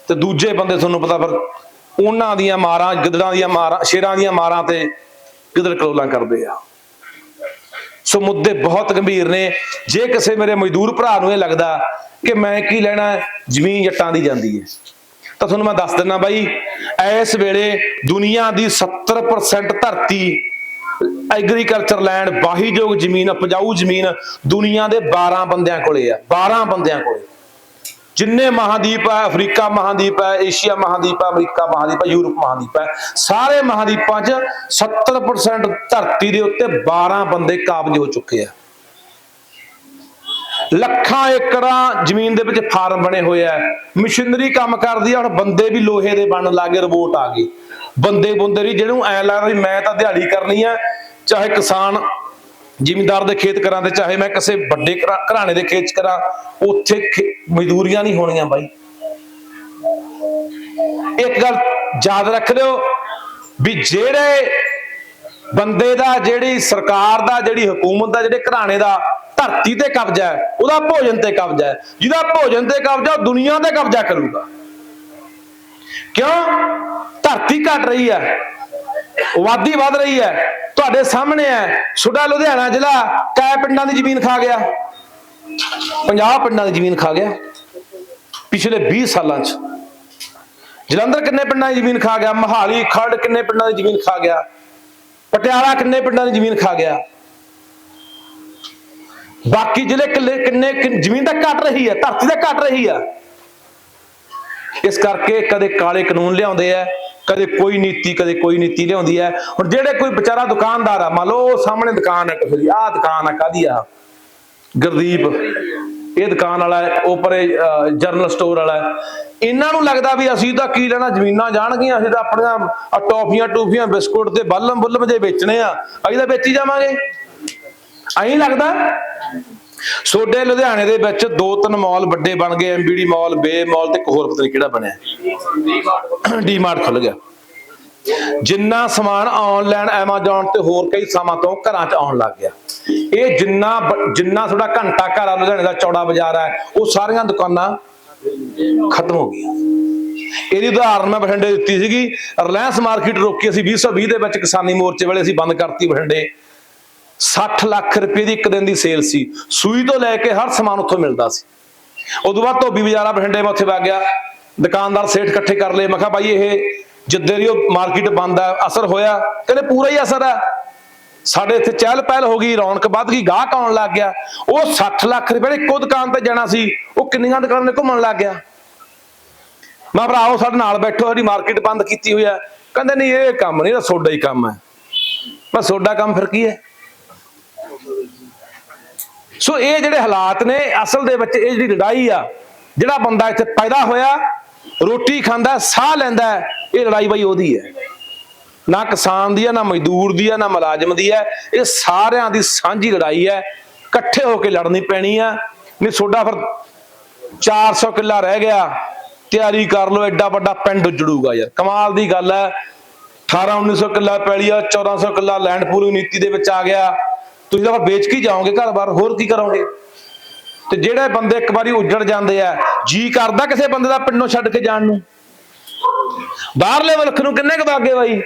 ਤੇ ਦੂਜੇ ਬੰਦੇ ਤੁਹਾਨੂੰ ਪਤਾ ਪਰ ਉਹਨਾਂ ਦੀਆਂ ਮਾਰਾਂ, ਗਿੱਦੜਾਂ ਦੀਆਂ ਮਾਰਾਂ, ਸ਼ੇਰਾਂ ਦੀਆਂ ਮਾਰਾਂ ਤੇ ਗਿੱਦੜ ਕਲੋਲਾਂ ਕਰਦੇ ਆ। ਸੋ ਮੁੱਦੇ ਬਹੁਤ ਗੰਭੀਰ ਨੇ। ਜੇ ਕਿਸੇ ਮੇਰੇ ਮਜ਼ਦੂਰ ਭਰਾ ਨੂੰ ਇਹ ਲੱਗਦਾ ਕਿ ਮੈਂ ਕੀ ਲੈਣਾ, ਜ਼ਮੀਨ ਜੱਟਾਂ ਦੀ ਜਾਂਦੀ ਹੈ। ਤਾਂ ਤੁਹਾਨੂੰ ਮੈਂ ਦੱਸ ਦਿੰਦਾ ਬਾਈ, ਇਸ ਵੇਲੇ ਦੁਨੀਆ ਦੀ 70% ਧਰਤੀ ਐਗਰੀਕਲਚਰ ਲੈਂਡ ਵਾਹੀਯੋਗ ਜ਼ਮੀਨ, ਉਪਜਾਊ ਜ਼ਮੀਨ ਦੁਨੀਆ ਦੇ 12 ਬੰਦਿਆਂ ਕੋਲੇ ਆ। 12 ਬੰਦਿਆਂ ਕੋਲੇ। ਜਿੰਨੇ ਮਹਾਦੀਪ ਹੈ, ਅਫਰੀਕਾ ਮਹਾਦੀਪ ਹੈ, ਏਸ਼ੀਆ ਮਹਾਦੀਪ ਹੈ, ਅਮਰੀਕਾ ਮਹਾਦੀਪ ਹੈ, ਯੂਰਪ ਮਹਾਦੀਪ ਹੈ, ਸਾਰੇ ਮਹਾਦੀਪਾਂ 'ਚ 70% ਧਰਤੀ ਦੇ ਉੱਤੇ 12 ਬੰਦੇ ਕਾਬਜ ਹੋ ਚੁੱਕੇ ਆ। ਲੱਖਾਂ ਏਕੜਾਂ ਜ਼ਮੀਨ ਦੇ ਵਿੱਚ ਫਾਰਮ ਬਣੇ ਹੋਏ ਆ। ਮਸ਼ੀਨਰੀ ਕੰਮ ਕਰਦੀ ਆ, ਹੁਣ ਬੰਦੇ ਵੀ ਲੋਹੇ ਦੇ ਬਣਨ ਲੱਗੇ ਰੋਬੋਟ ਆ ਗਏ। ਬੰਦੇ ਬੁੰਦੇ ਵੀ ਜਿਹਨੂੰ ਐ ਲੱਗਦਾ ਵੀ ਮੈਂ ਤਾਂ ਦਿਹਾੜੀ ਕਰਨੀ ਆ, ਚਾਹੇ ਕਿਸਾਨ ਜ਼ਿਮੀਂਦਾਰ ਦੇ ਖੇਤ ਕਰਾਂ ਤੇ ਚਾਹੇ ਮੈਂ ਕਿਸੇ ਵੱਡੇ ਘਰਾ- ਘਰਾਣੇ ਦੇ ਖੇਤ ਕਰਾਂ, ਉੱਥੇ ਮਜ਼ਦੂਰੀਆਂ ਨਹੀਂ ਹੋਣੀਆਂ ਬਾਈ। ਇੱਕ ਗੱਲ ਯਾਦ ਰੱਖ ਲਿਓ ਵੀ ਜਿਹੜੇ ਬੰਦੇ ਦਾ, ਜਿਹੜੀ ਸਰਕਾਰ ਦਾ, ਜਿਹੜੀ ਹਕੂਮਤ ਦਾ, ਜਿਹੜੇ ਘਰਾਣੇ ਦਾ ਧਰਤੀ ਤੇ ਕਬਜ਼ਾ ਹੈ, ਉਹਦਾ ਭੋਜਨ ਤੇ ਕਬਜ਼ਾ ਹੈ। ਜਿਹਦਾ ਭੋਜਨ ਤੇ ਕਬਜ਼ਾ, ਉਹ ਦੁਨੀਆ ਤੇ ਕਬਜ਼ਾ ਕਰੂਗਾ। ਕਿਉਂ? ਧਰਤੀ ਘਟ ਰਹੀ ਹੈ। ਆਬਾਦੀ ਵੱਧ ਰਹੀ ਹੈ। ਤੁਹਾਡੇ ਸਾਹਮਣੇ ਹੈ। ਸੁਡਾ ਲੁਧਿਆਣਾ ਜ਼ਿਲ੍ਹਾ ਕੈ ਪਿੰਡਾਂ ਦੀ ਜ਼ਮੀਨ ਖਾ ਗਿਆ? 50 ਪਿੰਡਾਂ ਦੀ ਜ਼ਮੀਨ ਖਾ ਗਿਆ। ਪਿਛਲੇ 20 ਸਾਲਾਂ 'ਚ। ਜਲੰਧਰ ਕਿੰਨੇ ਪਿੰਡਾਂ ਦੀ ਜ਼ਮੀਨ ਖਾ ਗਿਆ? ਮਹਾਲੀ ਖੜ ਕਿੰਨੇ ਪਿੰਡਾਂ ਦੀ ਜ਼ਮੀਨ ਖਾ ਗਿਆ? ਪਟਿਆਲਾ ਕਿੰਨੇ ਪਿੰਡਾਂ ਦੀ ਜ਼ਮੀਨ ਖਾ ਗਿਆ? ਬਾਕੀ ਜ਼ਿਲ੍ਹੇ ਕਿੱਲੇ ਕਿੰਨੇ ਜ਼ਮੀਨ ਤਾਂ ਘਟ ਰਹੀ ਹੈ, ਧਰਤੀ ਤਾਂ ਘਟ ਰਹੀ ਆ ਇਸ ਕਰਕੇ ਕਦੇ ਕਾਲੇ ਕਾਨੂੰਨ ਲਿਆਉਂਦੇ ਆ ਕਦੇ ਕੋਈ ਨੀਤੀ ਕਦੇ ਕੋਈ ਨੀਤੀ ਲਿਆਉਂਦੀ ਹੈ। ਹੁਣ ਜਿਹੜੇ ਕੋਈ ਵਿਚਾਰਾ ਦੁਕਾਨਦਾਰ ਆ ਮੰਨ ਲਓ ਉਹ ਸਾਹਮਣੇ ਦੁਕਾਨ ਹੈ ਕਿਸੇ ਦੀ ਆਹ ਦੁਕਾਨ ਆ ਕਾਦੀ ਆ? ਗੁਰਦੀਪ ਇਹ ਦੁਕਾਨ ਵਾਲਾ ਹੈ, ਉਹ ਪਰੇ ਜਰਨਲ ਸਟੋਰ ਵਾਲਾ ਇਹਨਾਂ ਨੂੰ ਲੱਗਦਾ ਵੀ ਅਸੀਂ ਤਾਂ ਕੀ ਲੈਣਾ ਜ਼ਮੀਨਾਂ ਜਾਣਗੀਆਂ ਅਸੀਂ ਤਾਂ ਆਪਣੀਆਂ ਆਹ ਟੌਫੀਆਂ ਟੂਫੀਆਂ ਬਿਸਕੁਟ ਤੇ ਬੱਲਮ ਬੁੱਲਮ ਜੇ ਵੇਚਣੇ ਆ ਅਸੀਂ ਤਾਂ ਵੇਚੀ ਜਾਵਾਂਗੇ। ਐਂ ਲੱਗਦਾ? ਸੋਡੇ ਲੁਧਿਆਣੇ ਦੇ ਵਿੱਚ ਦੋ ਤਿੰਨ ਮਾਲ ਵੱਡੇ ਬਣ ਗਏ ਐਮਬੀਡੀ ਮਾਲ, ਬੇ ਮਾਲ ਤੇ ਇੱਕ ਹੋਰ ਪਤਾ ਨਹੀਂ ਕਿਹੜਾ ਬਣਿਆ। ਡੀਮਾਰਟ ਖੁੱਲ ਗਿਆ। ਜਿੰਨਾ ਸਮਾਨ ਆਨਲਾਈਨ Amazon ਤੇ ਹੋਰ ਕਈ ਸਮਾਂ ਤੋਂ ਘਰਾਂ 'ਚ ਆਉਣ ਲੱਗ ਗਿਆ। ਇਹ ਜਿੰਨਾ ਬ- ਜਿੰਨਾ ਤੁਹਾਡਾ ਘੰਟਾ ਘਰ ਆ, ਲੁਧਿਆਣੇ ਦਾ ਚੌੜਾ ਬਾਜ਼ਾਰ ਹੈ, ਉਹ ਸਾਰੀਆਂ ਦੁਕਾਨਾਂ ਖਤਮ ਹੋ ਗਈਆਂ। ਇਹਦੀ ਉਦਾਹਰਨ ਮੈਂ ਬਠਿੰਡੇ ਦਿੱਤੀ ਸੀਗੀ ਰਿਲਾਇੰਸ ਮਾਰਕੀਟ ਰੋਕੀ ਅਸੀਂ 2020 ਦੇ ਵਿੱਚ ਕਿਸਾਨੀ ਮੋਰਚੇ ਵੇਲੇ ਅਸੀਂ ਬੰਦ ਕਰਤੀ ਬਠਿੰਡੇ। 60 ਲੱਖ ਰੁਪਏ ਦੀ ਇੱਕ ਦਿਨ ਦੀ ਸੇਲ ਸੀ। ਸੂਈ ਤੋਂ ਲੈ ਕੇ ਹਰ ਸਮਾਨ ਉੱਥੋਂ ਮਿਲਦਾ ਸੀ। ਉਦੋਂ ਬਾਅਦ ਧੋਬੀ ਬਾਜ਼ਾਰਾ, ਬਠਿੰਡੇ ਮੈਂ ਉੱਥੇ ਵਗ ਗਿਆ। ਦੁਕਾਨਦਾਰ ਸੇਠ ਇਕੱਠੇ ਕਰ ਲਏ। ਮੈਂ ਕਿਹਾ, ਬਾਈ, ਇਹ ਜਿੱਦੇ ਦੀ ਉਹ ਮਾਰਕੀਟ ਬੰਦ ਆ, ਅਸਰ ਹੋਇਆ। ਕਹਿੰਦੇ, ਪੂਰਾ ਹੀ ਅਸਰ ਆ। ਸਾਡੇ ਇੱਥੇ ਚਹਿਲ ਪਹਿਲ ਹੋ ਗਈ, ਰੌਣਕ ਵੱਧ ਗਈ, ਗਾਹਕ ਆਉਣ ਲੱਗ ਗਿਆ। ਉਹ 60 ਲੱਖ ਰੁਪਏ ਦੀ ਇੱਕੋ ਦੁਕਾਨ ਤੇ ਜਾਣਾ ਸੀ। ਉਹ ਕਿੰਨੀਆਂ ਦੁਕਾਨਾਂ ਤੇ ਘੁੰਮਣ ਲੱਗ ਗਿਆ। ਮੈਂ ਭਰਾਓ ਸਾਡੇ ਨਾਲ ਬੈਠੋ, ਸਾਡੀ ਮਾਰਕੀਟ ਬੰਦ ਕੀਤੀ ਹੋਈ ਆ। ਕਹਿੰਦੇ, ਨਹੀਂ, ਇਹ ਕੰਮ ਨਹੀਂ, ਇਹ ਸੋਡਾ ਹੀ ਕੰਮ ਹੈ ਮੈਂ ਸੋਡਾ ਕੰਮ ਫਿਰ ਕੀ ਹੈ ਸੋ ਇਹ ਜਿਹੜੇ ਹਾਲਾਤ ਨੇ, ਅਸਲ ਦੇ ਵਿੱਚ ਇਹ ਜਿਹੜੀ ਲੜਾਈ ਆ, ਜਿਹੜਾ ਬੰਦਾ ਇੱਥੇ ਪੈਦਾ ਹੋਇਆ, ਰੋਟੀ ਖਾਂਦਾ, ਸਾਹ ਲੈਂਦਾ, ਇਹ ਲੜਾਈ ਬਈ ਉਹਦੀ ਹੈ। ਨਾ ਕਿਸਾਨ ਦੀ ਹੈ, ਨਾ ਮਜ਼ਦੂਰ ਦੀ ਹੈ, ਨਾ ਮੁਲਾਜ਼ਮ ਦੀ ਹੈ। ਇਹ ਸਾਰਿਆਂ ਦੀ ਸਾਂਝੀ ਲੜਾਈ ਹੈ। ਇਕੱਠੇ ਹੋ ਕੇ ਲੜਨੀ ਪੈਣੀ ਆ। ਨਹੀਂ, ਸੋਡਾ ਫਿਰ 400 ਕਿੱਲਾ ਰਹਿ ਗਿਆ। ਤਿਆਰੀ ਕਰ ਲਓ, ਐਡਾ ਵੱਡਾ ਪਿੰਡ ਉਜੜੂਗਾ ਯਾਰ। ਕਮਾਲ ਦੀ ਗੱਲ ਹੈ। 18 1900 ਕਿੱਲਾ ਪੈਲੀ ਆ 1400 ਕਿੱਲਾ ਲੈਂਡ ਪੂਰੀ ਨੀਤੀ ਦੇ ਵਿੱਚ ਆ ਗਿਆ। ਤੁਸੀਂ ਤਾਂ ਵੇਚ ਕੇ ਜਾਓਗੇ ਘਰ-ਬਾਰ ਹੋਰ ਕੀ ਕਰੋਗੇ? ਤੇ ਜਿਹੜੇ ਬੰਦੇ ਇੱਕ ਵਾਰੀ ਉੱਜੜ ਜਾਂਦੇ ਆ, ਜੀ ਕਰਦਾ ਕਿਸੇ ਬੰਦੇ ਦਾ ਪਿੰਡੋਂ ਛੱਡ ਕੇ ਜਾਣ ਨੂੰ? ਬਾਹਰਲੇ ਮੁਲਕ ਨੂੰ ਕਿੰਨੇ ਕੁ ਵਾਗੇ ਬਾਈ?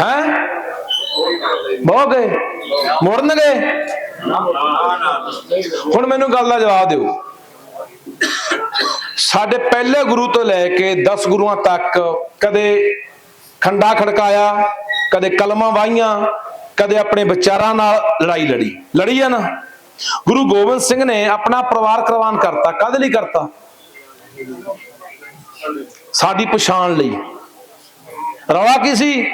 ਹੈ? ਬਹੁ ਗਏ? ਮੁੜਨਗੇ? ਹੁਣ ਮੈਨੂੰ ਗੱਲ ਦਾ ਜਵਾਬ ਦਿਓ। ਸਾਡੇ ਪਹਿਲੇ ਗੁਰੂ ਤੋਂ ਲੈ ਕੇ 10 ਗੁਰੂਆਂ ਤੱਕ ਕਦੇ ਖੰਡਾ ਖੜਕਾਇਆ ਕਦੇ ਕਲਮਾਂ ਵਾਹੀਆਂ, ਕਦੇ ਆਪਣੇ ਵਿਚਾਰਾਂ ਨਾਲ ਲੜਾਈ ਲੜੀ। ਲੜੀ ਆ ਨਾ। ਗੁਰੂ ਗੋਬਿੰਦ ਸਿੰਘ ਨੇ ਆਪਣਾ ਪਰਿਵਾਰ ਕੁਰਬਾਨ ਕਰਤਾ। ਕਾਹਦੇ ਲਈ ਕਰਤਾ? ਸਾਡੀ ਪਛਾਣ ਲਈ। ਰੌਲਾ ਕੀ ਸੀ?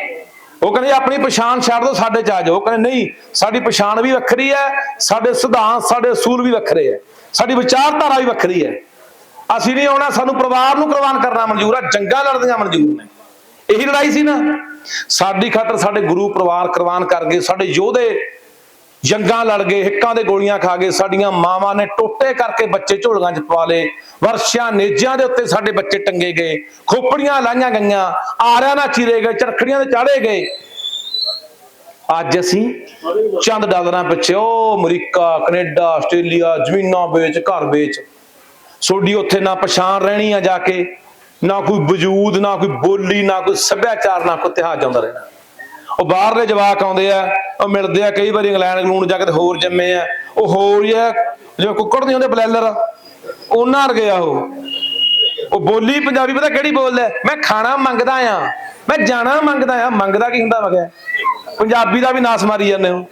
ਉਹ ਕਹਿੰਦੇ, ਆਪਣੀ ਪਛਾਣ ਛੱਡ ਦਿਓ ਸਾਡੇ ਚ ਆ ਜਾਓ। ਉਹ ਕਹਿੰਦੇ, ਨਹੀਂ, ਸਾਡੀ ਪਛਾਣ ਵੀ ਵੱਖਰੀ ਹੈ, ਸਾਡੇ ਸਿਧਾਂਤ, ਸਾਡੇ ਅਸੂਲ ਵੀ ਵੱਖਰੇ ਹੈ। ਸਾਡੀ ਵਿਚਾਰਧਾਰਾ ਵੀ ਵੱਖਰੀ ਹੈ। ਅਸੀਂ ਨਹੀਂ ਆਉਣਾ, ਸਾਨੂੰ ਪਰਿਵਾਰ ਨੂੰ ਕੁਰਬਾਨ ਕਰਨਾ ਮਨਜ਼ੂਰ ਆ। ਜੰਗਾਂ ਲੜਦੀਆਂ ਮਨਜ਼ੂਰ ਨੇ। ਇਹੀ ਲੜਾਈ ਸੀ ਨਾ। ਸਾਡੀ ਖਾਤਰ ਸਾਡੇ ਗੁਰੂ ਪਰਿਵਾਰ ਕੁਰਬਾਨ ਕਰ ਗਏ, ਸਾਡੇ ਯੋਧੇ ਜੰਗਾਂ ਲੜ ਗਏ, ਹਿੱਕਾਂ ਦੇ ਗੋਲੀਆਂ ਖਾ ਗਏ, ਸਾਡੀਆਂ ਮਾਵਾਂ ਨੇ ਟੋਟੇ ਕਰਕੇ ਬੱਚੇ ਝੋਲੀਆਂ 'ਚ ਪਵਾ ਲਏ, ਵਰਸ਼ਿਆਂ ਨੇਜਾਂ ਦੇ ਉੱਤੇ ਸਾਡੇ ਬੱਚੇ ਟੰਗੇ ਗਏ, ਖੋਪੜੀਆਂ ਲਾਈਆਂ ਗਈਆਂ, ਆਰਿਆਂ ਨਾਲ ਚੀਰੇ ਗਏ, ਚਰਖੜੀਆਂ ਤੇ ਚਾੜੇ ਗਏ। ਅੱਜ ਅਸੀਂ ਚੰਦ ਡਾਲਰਾਂ ਪਿੱਛੇ ਉਹ ਅਮਰੀਕਾ, ਕੈਨੇਡਾ, ਆਸਟ੍ਰੇਲੀਆ, ਜ਼ਮੀਨਾਂ ਵੇਚ, ਘਰ ਵੇਚ, ਸੋਡੀ ਉੱਥੇ ਨਾ ਪਛਾਣ ਰਹਿਣੀ ਆ ਜਾ ਕੇ। ਨਾ ਕੋਈ ਵਜੂਦ, ਨਾ ਕੋਈ ਬੋਲੀ, ਨਾ ਕੋਈ ਸੱਭਿਆਚਾਰ, ਨਾ ਕੋਈ ਇਤਿਹਾਸ ਜਾਂਦਾ ਰਹਿਣਾ। ਉਹ ਬਾਹਰਲੇ ਜਵਾਕ ਆਉਂਦੇ ਆ, ਉਹ ਮਿਲਦੇ ਆ, ਕਈ ਵਾਰੀ ਇੰਗਲੈਂਡ, ਇੰਗਲੂੰਡ ਜਾ ਕੇ ਹੋਰ ਜੰਮੇ ਆ। ਉਹ ਹੋਰ ਹੀ ਆ, ਜਿਵੇਂ ਕੁੱਕੜ ਨਹੀਂ ਹੁੰਦੇ, ਬਲੈਲਰ ਉਹਨਾਂ ਵਰਗੇ ਆ ਉਹ। ਉਹ ਬੋਲੀ ਪੰਜਾਬੀ ਪਤਾ ਕਿਹੜੀ ਬੋਲਦਾ ਮੈਂ ਖਾਣਾ ਮੰਗਦਾ ਆ। ਮੈਂ ਜਾਣਾ ਮੰਗਦਾ ਆ। ਮੰਗਦਾ ਕੀ ਹੁੰਦਾ ਵਗਿਆ ਪੰਜਾਬੀ ਦਾ ਵੀ ਨਾਸ ਮਾਰੀ ਜਾਂਦੇ ਹੋ।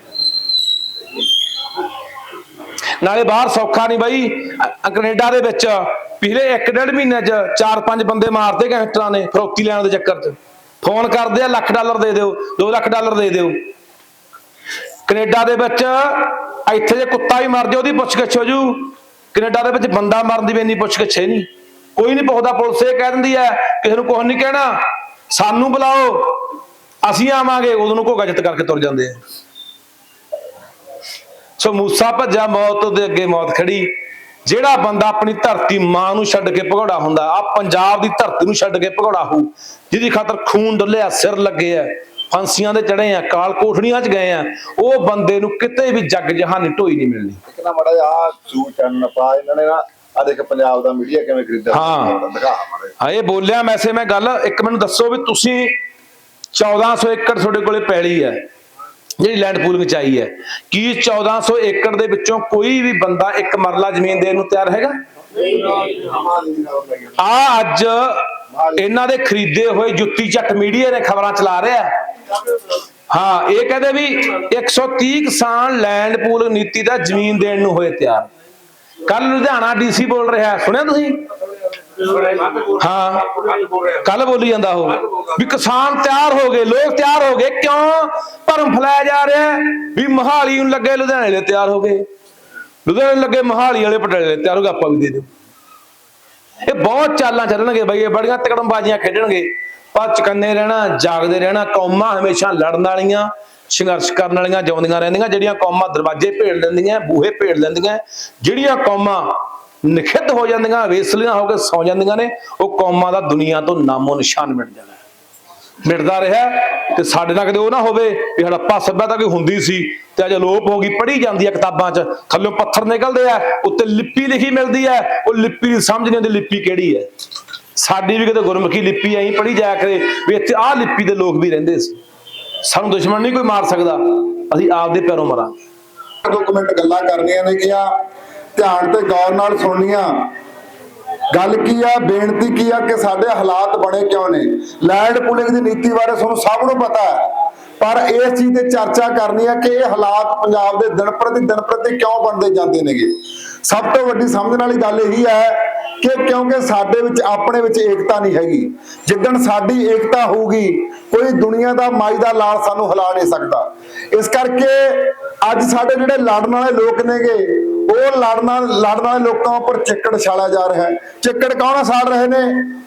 ਨਾਲੇ ਬਾਹਰ ਸੌਖਾ ਨਹੀਂ ਬਾਈ, ਅ- ਕੈਨੇਡਾ ਦੇ ਵਿੱਚ ਪਿਛਲੇ 1.5 ਮਹੀਨੇ 'ਚ 4-5 ਬੰਦੇ ਮਾਰਦੇ ਗੈਂਗਸਟਰਾਂ ਨੇ ਫਰੋਤੀ ਲੈਣ ਦੇ ਚੱਕਰ 'ਚ। ਫੋਨ ਕਰਦੇ ਆ, ਲੱਖ ਡਾਲਰ ਦੇ ਦਿਓ 2 ਲੱਖ ਡਾਲਰ ਦੇ ਦਿਓ। ਕੈਨੇਡਾ ਦੇ ਵਿੱਚ ਇੱਥੇ ਜੇ ਕੁੱਤਾ ਵੀ ਮਰ ਜਾ, ਉਹਦੀ ਪੁੱਛਗਿੱਛ ਹੋ ਜੂ। ਕੈਨੇਡਾ ਦੇ ਵਿੱਚ ਬੰਦਾ ਮਰਨ ਦੀ ਵੀ ਇੰਨੀ ਪੁੱਛਗਿੱਛ ਹੈ ਨਹੀਂ। ਕੋਈ ਨਹੀਂ ਪੁੱਛਦਾ, ਪੁਲਿਸ ਇਹ ਕਹਿ ਦਿੰਦੀ ਹੈ, ਕਿਸੇ ਨੂੰ ਕੁਝ ਨਹੀਂ ਕਹਿਣਾ। ਸਾਨੂੰ ਬੁਲਾਓ, ਅਸੀਂ ਆਵਾਂਗੇ, ਉਦੋਂ ਨੂੰ ਘੋਗਾ ਜਿੱਤ ਕਰਕੇ ਤੁਰ ਜਾਂਦੇ ਆ। ਸੋ ਮੂਸਾ ਭੱਜਾ ਮੌਤ ਦੇ ਅੱਗੇ ਮੌਤ ਖੜੀ। ਜਿਹੜਾ ਬੰਦਾ ਆਪਣੀ ਧਰਤੀ ਮਾਂ ਨੂੰ ਛੱਡ ਕੇ ਭਗੌੜਾ ਹੁੰਦਾ ਆ ਪੰਜਾਬ ਦੀ ਧਰਤੀ ਨੂੰ ਛੱਡ ਕੇ ਭਗੌੜਾ ਹੋ ਜਿਹਦੀ ਖਾਤਰ ਖੂਨ ਡੁੱਲਿਆ ਸਿਰ ਲੱਗੇ ਆ ਫਾਂਸੀਆਂ ਦੇ ਚੜੇ ਆ ਕਾਲ ਕੋਠੜੀਆਂ 'ਚ ਗਏ ਆ ਉਹ ਬੰਦੇ ਨੂੰ ਕਿਤੇ ਵੀ ਜੱਗ ਜਹਾਨੀ ਢੋਈ ਨਹੀਂ ਮਿਲਣੀ। ਇੱਕ ਨਾ ਮੜਾ ਆ ਸੂ ਚੰਨ ਪਾ ਇਹਨਾਂ ਨੇ ਨਾ ਆ ਦੇਖ ਪੰਜਾਬ ਦਾ ਮੀਡੀਆ ਕਿਵੇਂ ਖਰੀਦਿਆ। ਹਾਂ। ਦਿਖਾ ਮਾਰੇ ਹਾਂ ਇਹ ਬੋਲਿਆ ਮੈਸੇ ਮੈਂ ਗੱਲ ਇੱਕ ਮੈਨੂੰ ਦੱਸੋ ਵੀ ਤੁਸੀਂ 1400 ਏਕੜ ਤੁਹਾਡੇ ਕੋਲੇ ਪੈਲੀ ਹੈ। ਜਿਹੜੀ ਲੈਂਡ ਪੂਲਿੰਗ ਚਾਹੀ ਹੈ, ਕੀ 1400 ਏਕੜ ਦੇ ਵਿੱਚੋਂ ਕੋਈ ਵੀ ਬੰਦਾ ਇੱਕ ਮਰਲਾ ਜ਼ਮੀਨ ਦੇਣ ਨੂੰ ਤਿਆਰ ਹੈਗਾ? ਆ ਅੱਜ ਇਹਨਾਂ ਦੇ ਖਰੀਦੇ ਹੋਏ ਜੁੱਤੀ ਚੱਕ ਮੀਡੀਆ ਨੇ ਖਬਰਾਂ ਚਲਾ ਰਿਹਾ ਹਾਂ। ਇਹ ਕਹਿੰਦੇ ਵੀ 130 ਕਿਸਾਨ ਲੈਂਡ ਪੂਲ ਨੀਤੀ ਦਾ ਜ਼ਮੀਨ ਦੇਣ ਨੂੰ ਹੋਏ ਤਿਆਰ। ਕੱਲ ਲੁਧਿਆਣਾ ਡੀਸੀ ਬੋਲ ਰਿਹਾ ਸੁਣਿਆ ਤੁਸੀਂ? ਹਾਂ। ਕੱਲ ਬੋਲੀ ਜਾਂਦਾ ਉਹ। ਵੀ ਕਿਸਾਨ ਤਿਆਰ ਹੋ ਗਏ, ਲੋਕ ਤਿਆਰ ਹੋ ਗਏ। ਕਿਉਂ? ਭਰਮ ਫਲਾਇਆ ਜਾ ਰਿਹਾ ਵੀ ਮਹਾਲੀ ਨੂੰ ਲੱਗੇ ਲੁਧਿਆਣੇ ਵਾਲੇ ਤਿਆਰ ਹੋ ਗਏ। ਲੁਧਿਆਣੇ ਲੱਗੇ ਮਹਾਲੀ ਵਾਲੇ, ਪਟਿਆਲੇ ਤਿਆਰ ਹੋ ਗਏ, ਆਪਾਂ ਵੀ ਦੇ ਦਿਓ। ਇਹ ਬਹੁਤ ਚਾਲਾਂ ਚੱਲਣਗੇ ਬਈ, ਇਹ ਬੜੀਆਂ ਤਕੜਮਬਾਜ਼ੀਆਂ ਖੇਡਣਗੇ। ਪਰ ਚਕੰਨੇ ਰਹਿਣਾ, ਜਾਗਦੇ ਰਹਿਣਾ, ਕੌਮਾਂ ਹਮੇਸ਼ਾ ਲੜਨ ਵਾਲੀਆਂ, ਸੰਘਰਸ਼ ਕਰਨ ਵਾਲੀਆਂ, ਜਿਉਂਦੀਆਂ ਰਹਿੰਦੀਆਂ। ਜਿਹੜੀਆਂ ਕੌਮਾਂ ਦਰਵਾਜ਼ੇ ਭੇੜ ਲੈਂਦੀਆਂ, ਬੂਹੇ ਭੇੜ ਲੈਂਦੀਆਂ, ਜਿਹੜੀਆਂ ਕੌਮਾਂ ਨਿਖਿੱਧ ਹੋ ਜਾਂਦੀਆਂ, ਵੇਸਲੀਆਂ ਹੋ ਕੇ ਸੌ ਜਾਂਦੀਆਂ ਨੇ, ਉਹ ਕੌਮਾਂ ਦਾ ਦੁਨੀਆ ਤੋਂ ਨਾਮੋ ਨਿਸ਼ਾਨ ਮਿਟ ਜਾਣਾ। ਮਿਟਦਾ ਰਿਹਾ ਤੇ ਸਾਡੇ ਨਾਲ ਕਦੇ ਉਹ ਨਾ ਹੋਵੇ ਵੀ ਹੜੱਪਾ ਸੱਭਿਅਤਾ ਕੋਈ ਹੁੰਦੀ ਸੀ, ਤੇ ਅੱਜ ਅਲੋਪ ਹੋ ਗਈ, ਪੜ੍ਹੀ ਜਾਂਦੀ ਹੈ ਕਿਤਾਬਾਂ 'ਚ। ਥੱਲੇ ਪੱਥਰ ਨਿਕਲਦੇ ਆ, ਉੱਤੇ ਲਿਪੀ ਲਿਖੀ ਮਿਲਦੀ ਹੈ ਉਹ ਲਿਪੀ ਦੀ ਸਮਝ ਨਹੀਂ ਆਉਂਦੀ, ਲਿਪੀ ਕਿਹੜੀ ਹੈ ਸਾਡੀ ਵੀ ਕਿਤੇ ਗੁਰਮੁਖੀ ਲਿਪੀ ਐਂ ਪੜ੍ਹੀ ਜਾਇਆ ਕਰੇ, ਵੀ ਇੱਥੇ ਆਹ ਲਿਪੀ ਦੇ ਲੋਕ ਵੀ ਰਹਿੰਦੇ ਸੀ। ਸਾਨੂੰ ਦੁਸ਼ਮਣ ਨਹੀਂ ਕੋਈ ਮਾਰ ਸਕਦਾ, ਅਸੀਂ ਆਪਦੇ ਪੈਰੋਂ ਮਰਾਂਗੇ। ਦੋ ਕਮੈਂਟ ਗੱਲਾਂ ਕਰਨੀਆਂ ਨੇ, ਕਿ ਆ ਧਿਆਨ ਤੇ ਗੌਰ ਨਾਲ ਸੁਣਨੀਆਂ। ਗੱਲ ਕੀ ਆ? ਬੇਨਤੀ ਕੀ ਆ ਕਿ ਸਾਡੇ ਹਾਲਾਤ ਬਣੇ ਕਿਉਂ ਨੇ? ਲੈਂਡ ਪੁਲਿੰਗ ਦੀ ਨੀਤੀ ਬਾਰੇ ਤੁਹਾਨੂੰ ਸਭ ਨੂੰ ਪਤਾ ਹੈ। ਪਰ ਇਸ ਚੀਜ਼ ਤੇ ਚਰਚਾ ਕਰਨੀ ਆ ਕਿ ਇਹ ਹਾਲਾਤ ਪੰਜਾਬ ਦੇ ਦਿਨ ਪ੍ਰਤੀ ਦਿਨ ਪ੍ਰਤੀ ਕਿਉਂ ਬਣਦੇ ਜਾਂਦੇ ਨੇਗੇ? ਸਭ ਤੋਂ ਵੱਡੀ ਸਮਝਣ ਵਾਲੀ ਗੱਲ ਇਹੀ ਹੈ ਕਿ ਕਿਉਂਕਿ ਸਾਡੇ ਵਿੱਚ, ਆਪਣੇ ਵਿੱਚ ਏਕਤਾ ਨਹੀਂ ਹੈਗੀ। ਜਿੱਦਣ ਸਾਡੀ ਏਕਤਾ ਹੋਊਗੀ, ਕੋਈ ਦੁਨੀਆ ਦਾ ਮਾਈ ਦਾ ਲਾਲ ਸਾਨੂੰ ਹਿਲਾ ਨਹੀਂ ਸਕਦਾ। ਇਸ ਕਰਕੇ ਅੱਜ ਸਾਡੇ ਜਿਹੜੇ ਲੜਨ ਵਾਲੇ ਲੋਕ ਨੇਗੇ, ਉਹ ਲੜਨਾ ਲੜਨ ਵਾਲੇ ਲੋਕਾਂ ਉੱਪਰ ਚਿੱਕੜ ਛਾਲਿਆ ਜਾ ਰਿਹਾ ਹੈ। ਚਿੱਕੜ ਕੌਣ ਸਾੜ ਰਹੇ ਨੇ?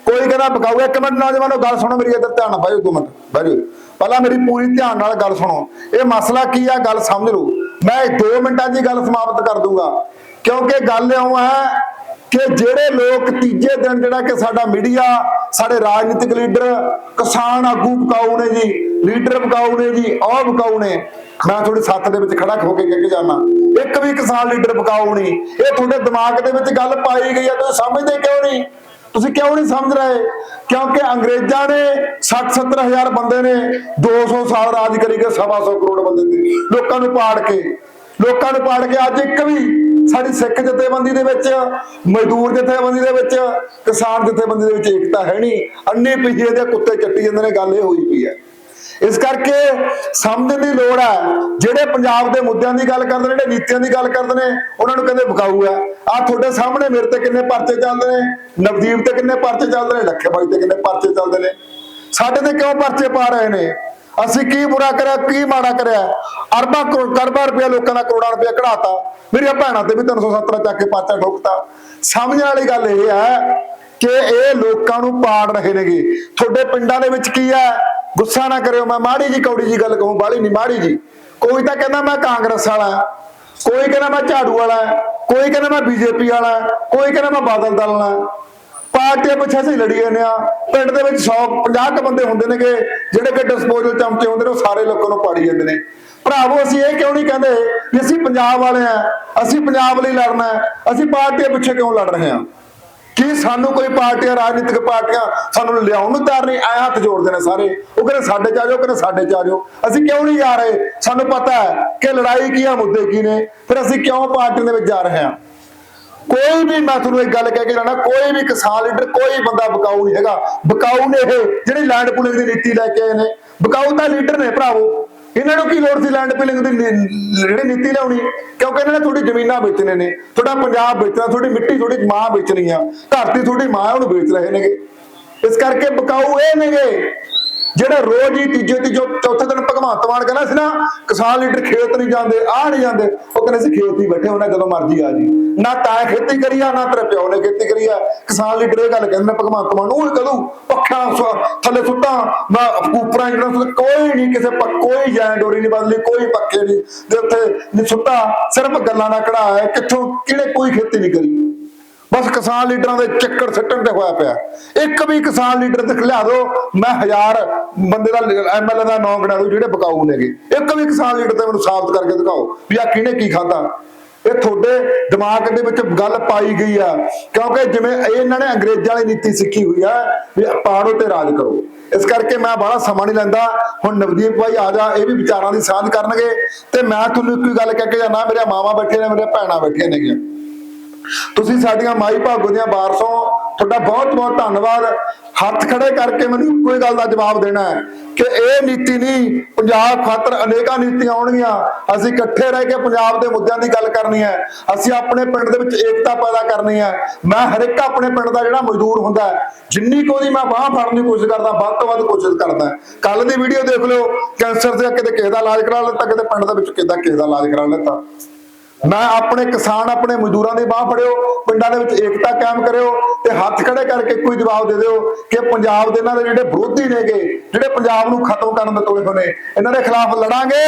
ਕੋਈ ਕਹਿੰਦਾ ਬਕਾਊ ਇੱਕ ਮਿੰਟ ਨੌਜਵਾਨੋ, ਗੱਲ ਸੁਣੋ ਮੇਰੀ, ਇੱਧਰ ਧਿਆਨ ਨਾਲ ਬਾਈ ਦੋ ਮਿੰਟ ਬਾਈ ਪਹਿਲਾਂ ਮੇਰੀ ਪੂਰੀ ਧਿਆਨ ਨਾਲ ਗੱਲ ਸੁਣੋ। ਇਹ ਮਸਲਾ ਕੀ ਆ? ਗੱਲ ਸਮਝ ਲਓ। ਮੈਂ 2 ਮਿੰਟਾਂ ਦੀ ਗੱਲ ਸਮਾਪਤ ਕਰ ਦੂੰਗਾ। ਕਿਉਂਕਿ ਗੱਲ ਇਉਂ ਹੈ ਕਿ ਜਿਹੜੇ ਲੋਕ ਤੀਜੇ ਦਿਨ ਜਿਹੜਾ ਕਿ ਸਾਡਾ ਮੀਡੀਆ, ਸਾਡੇ ਰਾਜਨੀਤਿਕ ਲੀਡਰ ਕਿਸਾਨ ਆਗੂ ਬਕਾਊ ਨੇ ਜੀ, ਲੀਡਰ ਬਕਾਊ ਨੇ ਜੀ ਉਹ ਬਕਾਊ ਨੇ। ਮੈਂ ਤੁਹਾਡੇ ਸੱਤ ਦੇ ਵਿੱਚ ਖੜਾ ਹੋ ਕੇ ਕਹਿ ਕੇ ਜਾਣਾ ਇੱਕ ਵੀ ਕਿਸਾਨ ਲੀਡਰ ਬਕਾਊ ਨਹੀਂ। ਇਹ ਤੁਹਾਡੇ ਦਿਮਾਗ ਦੇ ਵਿੱਚ ਗੱਲ ਪਾਈ ਗਈ ਹੈ, ਤੁਸੀਂ ਸਮਝਦੇ ਕਿਉਂ ਨਹੀਂ? ਤੁਸੀਂ ਕਿਉਂ ਨਹੀਂ ਸਮਝ ਰਹੇ? ਕਿਉਂਕਿ ਅੰਗਰੇਜ਼ਾਂ ਨੇ 60 70 ਹਜ਼ਾਰ ਬੰਦੇ ਨੇ 200 ਸਾਲ ਰਾਜ ਕਰੀ ਗਏ, ਸਵਾ ਸੌ ਕਰੋੜ ਬੰਦੇ ਤੇ। ਲੋਕਾਂ ਨੂੰ ਪਾੜ ਕੇ। ਲੋਕਾਂ ਨੂੰ ਪਾੜ ਕੇ ਅੱਜ ਇੱਕ ਵੀ ਸਾਡੀ ਸਿੱਖ ਜਥੇਬੰਦੀ ਦੇ ਵਿੱਚ, ਮਜ਼ਦੂਰ ਜਥੇਬੰਦੀ ਦੇ ਵਿੱਚ, ਕਿਸਾਨ ਜਥੇਬੰਦੀ ਦੇ ਵਿੱਚ ਏਕਤਾ ਹੈ ਨਹੀਂ। ਅੰਨੇ ਪਿਛੇ ਦੇ ਕੁੱਤੇ ਚੱਟੀ ਜਾਂਦੇ ਨੇ, ਗੱਲ ਇਹ ਹੋਈ ਪਈ ਹੈ। ਇਸ ਕਰਕੇ ਸਮਝਣ ਦੀ ਲੋੜ ਹੈ, ਜਿਹੜੇ ਪੰਜਾਬ ਦੇ ਮੁੱਦਿਆਂ ਦੀ ਗੱਲ ਕਰਦੇ ਨੇ, ਜਿਹੜੇ ਨੀਤੀਆਂ ਦੀ ਗੱਲ ਕਰਦੇ ਨੇ, ਉਹਨਾਂ ਨੂੰ ਕਹਿੰਦੇ ਵਿਕਾਊ ਹੈ। ਆ ਤੁਹਾਡੇ ਸਾਹਮਣੇ ਮੇਰੇ ਤੇ ਕਿੰਨੇ ਪਰਚੇ ਚੱਲਦੇ ਨੇ, ਨਵਦੀਪ ਤੇ ਕਿੰਨੇ ਪਰਚੇ ਚੱਲਦੇ ਨੇ, ਲੱਖੇ ਬਾਈ ਤੇ ਕਿੰਨੇ ਪਰਚੇ ਚੱਲਦੇ ਨੇ। ਸਾਡੇ ਤੇ ਕਿਉਂ ਪਰਚੇ ਪਾ ਰਹੇ ਨੇ? ਅਸੀਂ ਕੀ ਬੁਰਾ ਕਰਿਆ, ਕੀ ਮਾੜਾ ਕਰਿਆ? ਅਰਬਾਂ ਕਰੋੜ ਕਰਬਾਂ ਰੁਪਇਆ ਲੋਕਾਂ ਦਾ ਕਰੋੜਾਂ ਰੁਪਇਆ ਕਢਾਤਾ। ਮੇਰੀਆਂ ਭੈਣਾਂ ਤੇ ਵੀ 370 ਚੱਕ ਕੇ ਪਰਚਾ ਠੋਕਤਾ। ਸਮਝਣ ਵਾਲੀ ਗੱਲ ਇਹ ਹੈ ਕਿ ਇਹ ਲੋਕਾਂ ਨੂੰ ਪਾੜ ਰਹੇ ਨੇਗੇ। ਤੁਹਾਡੇ ਪਿੰਡਾਂ ਦੇ ਵਿੱਚ ਕੀ ਹੈ? ਗੁੱਸਾ ਨਾ ਕਰਿਓ, ਮੈਂ ਮਾੜੀ ਜੀ ਕੌੜੀ ਜੀ ਗੱਲ ਕਹੂੰ ਬਾਲੀ ਨਹੀਂ, ਮਾੜੀ ਜੀ ਕੋਈ ਤਾਂ ਕਹਿੰਦਾ ਮੈਂ ਕਾਂਗਰਸ ਵਾਲਾ ਕੋਈ ਕਹਿੰਦਾ ਮੈਂ ਝਾੜੂ ਵਾਲਾ ਕੋਈ ਕਹਿੰਦਾ ਮੈਂ ਬੀਜੇਪੀ ਵਾਲਾ ਕੋਈ ਕਹਿੰਦਾ ਮੈਂ ਬਾਦਲ ਦਲ ਵਾਲਾ ਪਾਰਟੀਆਂ ਪਿੱਛੇ ਅਸੀਂ ਲੜੀ ਜਾਂਦੇ ਆ ਪਿੰਡ ਦੇ ਵਿੱਚ 100 50 ਕ ਬੰਦੇ ਹੁੰਦੇ ਨੇਗੇ, ਜਿਹੜੇ ਕਿ ਡਿਸਪੋਜ਼ਲ ਚਮਚੇ ਹੁੰਦੇ ਨੇ, ਉਹ ਸਾਰੇ ਲੋਕਾਂ ਨੂੰ ਪਾੜੀ ਜਾਂਦੇ ਨੇ। ਭਰਾਵੋ, ਅਸੀਂ ਇਹ ਕਿਉਂ ਨਹੀਂ ਕਹਿੰਦੇ ਵੀ ਅਸੀਂ ਪੰਜਾਬ ਵਾਲੇ ਆ ਅਸੀਂ ਪੰਜਾਬ ਲਈ ਲੜਨਾ ਹੈ, ਅਸੀਂ ਪਾਰਟੀਆਂ ਪਿੱਛੇ ਕਿਉਂ ਲੜ ਰਹੇ ਆ ਕੀ ਸਾਨੂੰ ਕੋਈ ਪਾਰਟੀਆਂ, ਰਾਜਨੀਤਿਕ ਪਾਰਟੀਆਂ ਸਾਨੂੰ ਲਿਆਉਣ ਨੂੰ ਤਿਆਰ ਨਹੀਂ? ਐ ਹੱਥ ਜੋੜਦੇ ਨੇ ਸਾਰੇ। ਉਹ ਕਹਿੰਦੇ ਸਾਡੇ ਚ ਆ ਜਾਓ, ਕਹਿੰਦੇ ਸਾਡੇ ਚ ਆ ਜਾਓ। ਅਸੀਂ ਕਿਉਂ ਨਹੀਂ ਜਾ ਰਹੇ? ਸਾਨੂੰ ਪਤਾ ਹੈ ਕਿ ਲੜਾਈ ਕੀ ਆ, ਮੁੱਦੇ ਕੀ ਨੇ। ਫਿਰ ਅਸੀਂ ਕਿਉਂ ਪਾਰਟੀਆਂ ਦੇ ਵਿੱਚ ਜਾ ਰਹੇ ਹਾਂ? ਕੋਈ ਵੀ ਮੈਂ ਤੁਹਾਨੂੰ ਇੱਕ ਗੱਲ ਕਹਿ ਕੇ ਜਾਣਾ, ਕੋਈ ਵੀ ਕਿਸਾਨ ਲੀਡਰ, ਕੋਈ ਬੰਦਾ ਬਕਾਊ ਨਹੀਂ ਹੈਗਾ। ਬਕਾਊ ਨੇ ਇਹ ਜਿਹੜੀ ਲੈਂਡ ਪੂਲਿੰਗ ਦੀ ਨੀਤੀ ਲੈ ਕੇ ਆਏ ਨੇ। ਬਕਾਊ ਤਾਂ ਲੀਡਰ ਨੇ ਭਰਾਵੋ। ਇਹਨਾਂ ਨੂੰ ਕੀ ਲੋੜ ਸੀ ਲੈਂਡ ਪੂਲਿੰਗ ਦੀ ਜਿਹੜੀ ਨੀਤੀ ਲਿਆਉਣੀ? ਕਿਉਂਕਿ ਇਹਨਾਂ ਨੇ ਤੁਹਾਡੀ ਜ਼ਮੀਨਾਂ ਵੇਚਣੇ ਨੇ। ਤੁਹਾਡਾ ਪੰਜਾਬ ਵੇਚਣਾ, ਤੁਹਾਡੀ ਮਿੱਟੀ ਤੁਹਾਡੀ ਮਾਂ ਵੇਚਣੀ ਆ। ਧਰਤੀ ਤੁਹਾਡੀ ਮਾਂ ਉਹਨੂੰ ਵੇਚ ਰਹੇ ਨੇਗੇ। ਇਸ ਕਰਕੇ ਬਕਾਊ ਇਹ ਨੇਗੇ। ਜਿਹੜੇ ਰੋਜ਼ ਹੀ ਤੀਜੇ ਤੀਜੋ ਚੌਥੇ ਦਿਨ ਭਗਵੰਤ ਮਾਨ ਕਹਿੰਦਾ ਸੀ ਨਾ, ਕਿਸਾਨ ਲੀਡਰ ਖੇਤ ਨਹੀਂ ਜਾਂਦੇ ਆ ਨਹੀਂ ਜਾਂਦੇ, ਉਹ ਕਹਿੰਦੇ ਸੀ ਖੇਤ ਹੀ ਬੈਠੇ ਹੋਣਾ ਜਦੋਂ ਮਰਜ਼ੀ ਆ ਜੀ। ਨਾ ਤਾਂ ਖੇਤੀ ਕਰੀ ਆ, ਨਾ ਤੇਰੇ ਪਿਓ ਨੇ ਖੇਤੀ ਕਰੀ ਆ। ਕਿਸਾਨ ਲੀਡਰ ਇਹ ਗੱਲ ਕਹਿੰਦੇ ਨੇ, ਭਗਵੰਤ ਮਾਨ ਉਹ ਕਦੋਂ ਪੱਖਾਂ ਸੁ- ਥੱਲੇ ਸੁੱਤਾ ਮੈਂ ਉਪਰਾਂ ਜਿਹੜਾ ਕੋਈ ਨਹੀਂ ਕਿਸੇ ਕੋਈ ਜੈਨ ਡੋਰੀ ਨਹੀਂ ਬਦਲੀ, ਕੋਈ ਪੱਕੇ ਨਹੀਂ। ਦੇ ਉੱਥੇ ਨਹੀਂ ਸੁੱਤਾ ਸਿਰਫ ਗੱਲਾਂ ਦਾ ਕੜਾ ਹੈ ਕਿੱਥੋਂ ਕਿਹੜੇ ਕੋਈ ਖੇਤੀ ਨਹੀਂ ਕਰੀ? ਬਸ ਕਿਸਾਨ ਲੀਡਰਾਂ ਦੇ ਚੱਕਰ ਸੱਟਣ ਤੇ ਹੋਇਆ ਪਿਆ। ਇੱਕ ਵੀ ਕਿਸਾਨ ਲੀਡਰ ਤੇ ਲਿਆ ਦੋ, ਮੈਂ ਹਜ਼ਾਰ ਬੰਦੇ ਦਾ ਐਮਐਲਏ ਦਾ ਨਾਮ ਗਿਣਾ ਦੋ ਜਿਹੜੇ ਬਕਾਊ ਨੇਗੇ ਇੱਕ ਵੀ ਕਿਸਾਨ ਲੀਡਰ ਤੇ ਮੈਨੂੰ ਸਾਬਤ ਕਰਕੇ ਦਿਖਾਓ ਵੀ ਆ ਕਿਹਨੇ ਕੀ ਖਾਦਾ ਇਹ ਤੁਹਾਡੇ ਦਿਮਾਗ ਦੇ ਵਿੱਚ ਗੱਲ ਪਾਈ ਗਈ ਆ, ਕਿਉਂਕਿ ਜਿਵੇਂ ਇਹਨਾਂ ਨੇ ਅੰਗਰੇਜ਼ਾਂ ਵਾਲੀ ਨੀਤੀ ਸਿੱਖੀ ਹੋਈ ਆ, ਵੀ ਪਾੜੋ ਤੇ ਰਾਜ ਕਰੋ। ਇਸ ਕਰਕੇ ਮੈਂ ਬੜਾ ਸਮਾਂ ਨਹੀਂ ਲੈਂਦਾ, ਹੁਣ ਨਵਦੀਪ ਭਾਈ ਆ ਜਾ, ਇਹ ਵੀ ਵਿਚਾਰਾਂ ਦੀ ਸਾਂਝ ਕਰਨਗੇ, ਤੇ ਮੈਂ ਤੁਹਾਨੂੰ ਇੱਕੋ ਹੀ ਗੱਲ ਕਹਿ ਕੇ ਜਾਣਾ ਮੇਰੇ ਮਾਮਾ ਬੈਠੇ ਨੇ ਮੇਰੇ ਭੈਣਾਂ ਬੈਠੀਆਂ ਨੇਗੀਆਂ। ਤੁਸੀਂ ਸਾਡੀਆਂ ਮਾਈ ਭਾਗੋ ਦੀਆਂ ਵਾਰਸੋਂ ਤੁਹਾਡਾ ਬਹੁਤ ਬਹੁਤ ਧੰਨਵਾਦ। ਹੱਥ ਖੜੇ ਕਰਕੇ ਮੈਨੂੰ ਇੱਕੋ ਹੀ ਗੱਲ ਦਾ ਜਵਾਬ ਦੇਣਾ ਹੈ ਕਿ ਇਹ ਨੀਤੀ ਨਹੀਂ, ਪੰਜਾਬ ਖਾਤਰ ਅਨੇਕਾਂ ਨੀਤੀਆਂ ਆਉਣਗੀਆਂ। ਅਸੀਂ ਇਕੱਠੇ ਰਹਿ ਕੇ ਪੰਜਾਬ ਦੇ ਮੁੱਦਿਆਂ ਦੀ ਗੱਲ ਕਰਨੀ ਹੈ। ਅਸੀਂ ਆਪਣੇ ਪਿੰਡ ਦੇ ਵਿੱਚ ਏਕਤਾ ਪੈਦਾ ਕਰਨੀ ਹੈ। ਮੈਂ ਹਰ ਇੱਕ ਆਪਣੇ ਪਿੰਡ ਦਾ ਜਿਹੜਾ ਮਜ਼ਦੂਰ ਹੁੰਦਾ ਹੈ, ਜਿੰਨੀ ਕੁ ਉਹਦੀ ਮੈਂ ਬਾਹ ਫੜਨ ਦੀ ਕੋਸ਼ਿਸ਼ ਕਰਦਾ, ਵੱਧ ਤੋਂ ਵੱਧ ਕੋਸ਼ਿਸ਼ ਕਰਦਾ ਕੱਲ ਦੀ ਵੀਡੀਓ ਦੇਖ ਲਿਓ, ਕੈਂਸਰ ਦੇ ਕਿਤੇ ਕਿਸੇ ਦਾ ਇਲਾਜ ਕਰਾ ਲਿੱਤਾ, ਕਿਤੇ ਪਿੰਡ ਦੇ ਵਿੱਚ ਕਿਤੇ ਕਿਸੇ ਦਾ ਇਲਾਜ ਕਰਾ ਲਿੱਤਾ। ਮੈਂ ਆਪਣੇ ਕਿਸਾਨ, ਆਪਣੇ ਮਜ਼ਦੂਰਾਂ ਦੀ ਬਾਹ ਫੜਿਓ, ਪਿੰਡਾਂ ਦੇ ਵਿੱਚ ਏਕਤਾ ਕਾਇਮ ਕਰਿਓ ਤੇ ਹੱਥ ਖੜੇ ਕਰਕੇ ਕੋਈ ਜਵਾਬ ਦੇ ਦਿਓ ਕਿ ਪੰਜਾਬ ਦੇ ਇਹਨਾਂ ਦੇ ਜਿਹੜੇ ਵਿਰੋਧੀ ਨੇਗੇ, ਜਿਹੜੇ ਪੰਜਾਬ ਨੂੰ ਖਤਮ ਕਰਨ ਦੇ ਤੋਲੇ ਹੋਏ ਇਹਨਾਂ ਦੇ ਖਿਲਾਫ ਲੜਾਂਗੇ।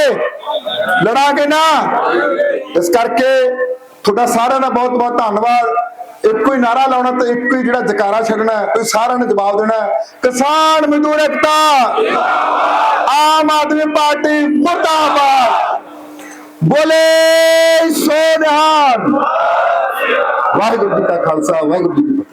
ਲੜਾਂਗੇ ਨਾ। ਇਸ ਕਰਕੇ ਤੁਹਾਡਾ ਸਾਰਿਆਂ ਦਾ ਬਹੁਤ ਬਹੁਤ ਧੰਨਵਾਦ। ਇੱਕੋ ਹੀ ਨਾਰਾ ਲਾਉਣਾ ਤੇ ਇੱਕੋ ਹੀ ਜਿਹੜਾ ਜਕਾਰਾ ਛੱਡਣਾ ਤੁਸੀਂ ਸਾਰਿਆਂ ਨੇ ਜਵਾਬ ਦੇਣਾ ਕਿਸਾਨ ਮਜ਼ਦੂਰ ਏਕਤਾ। ਆਮ ਆਦਮੀ ਪਾਰਟੀ ਮੁਰਦਾਬਾਦ। ਬੋਲੇ ਸੋ ਵਾਹਿਗੁਰੂ ਜੀ ਕਾ ਖਾਲਸਾ ਵਾਹਿਗੁਰੂ ਜੀ ਕੀ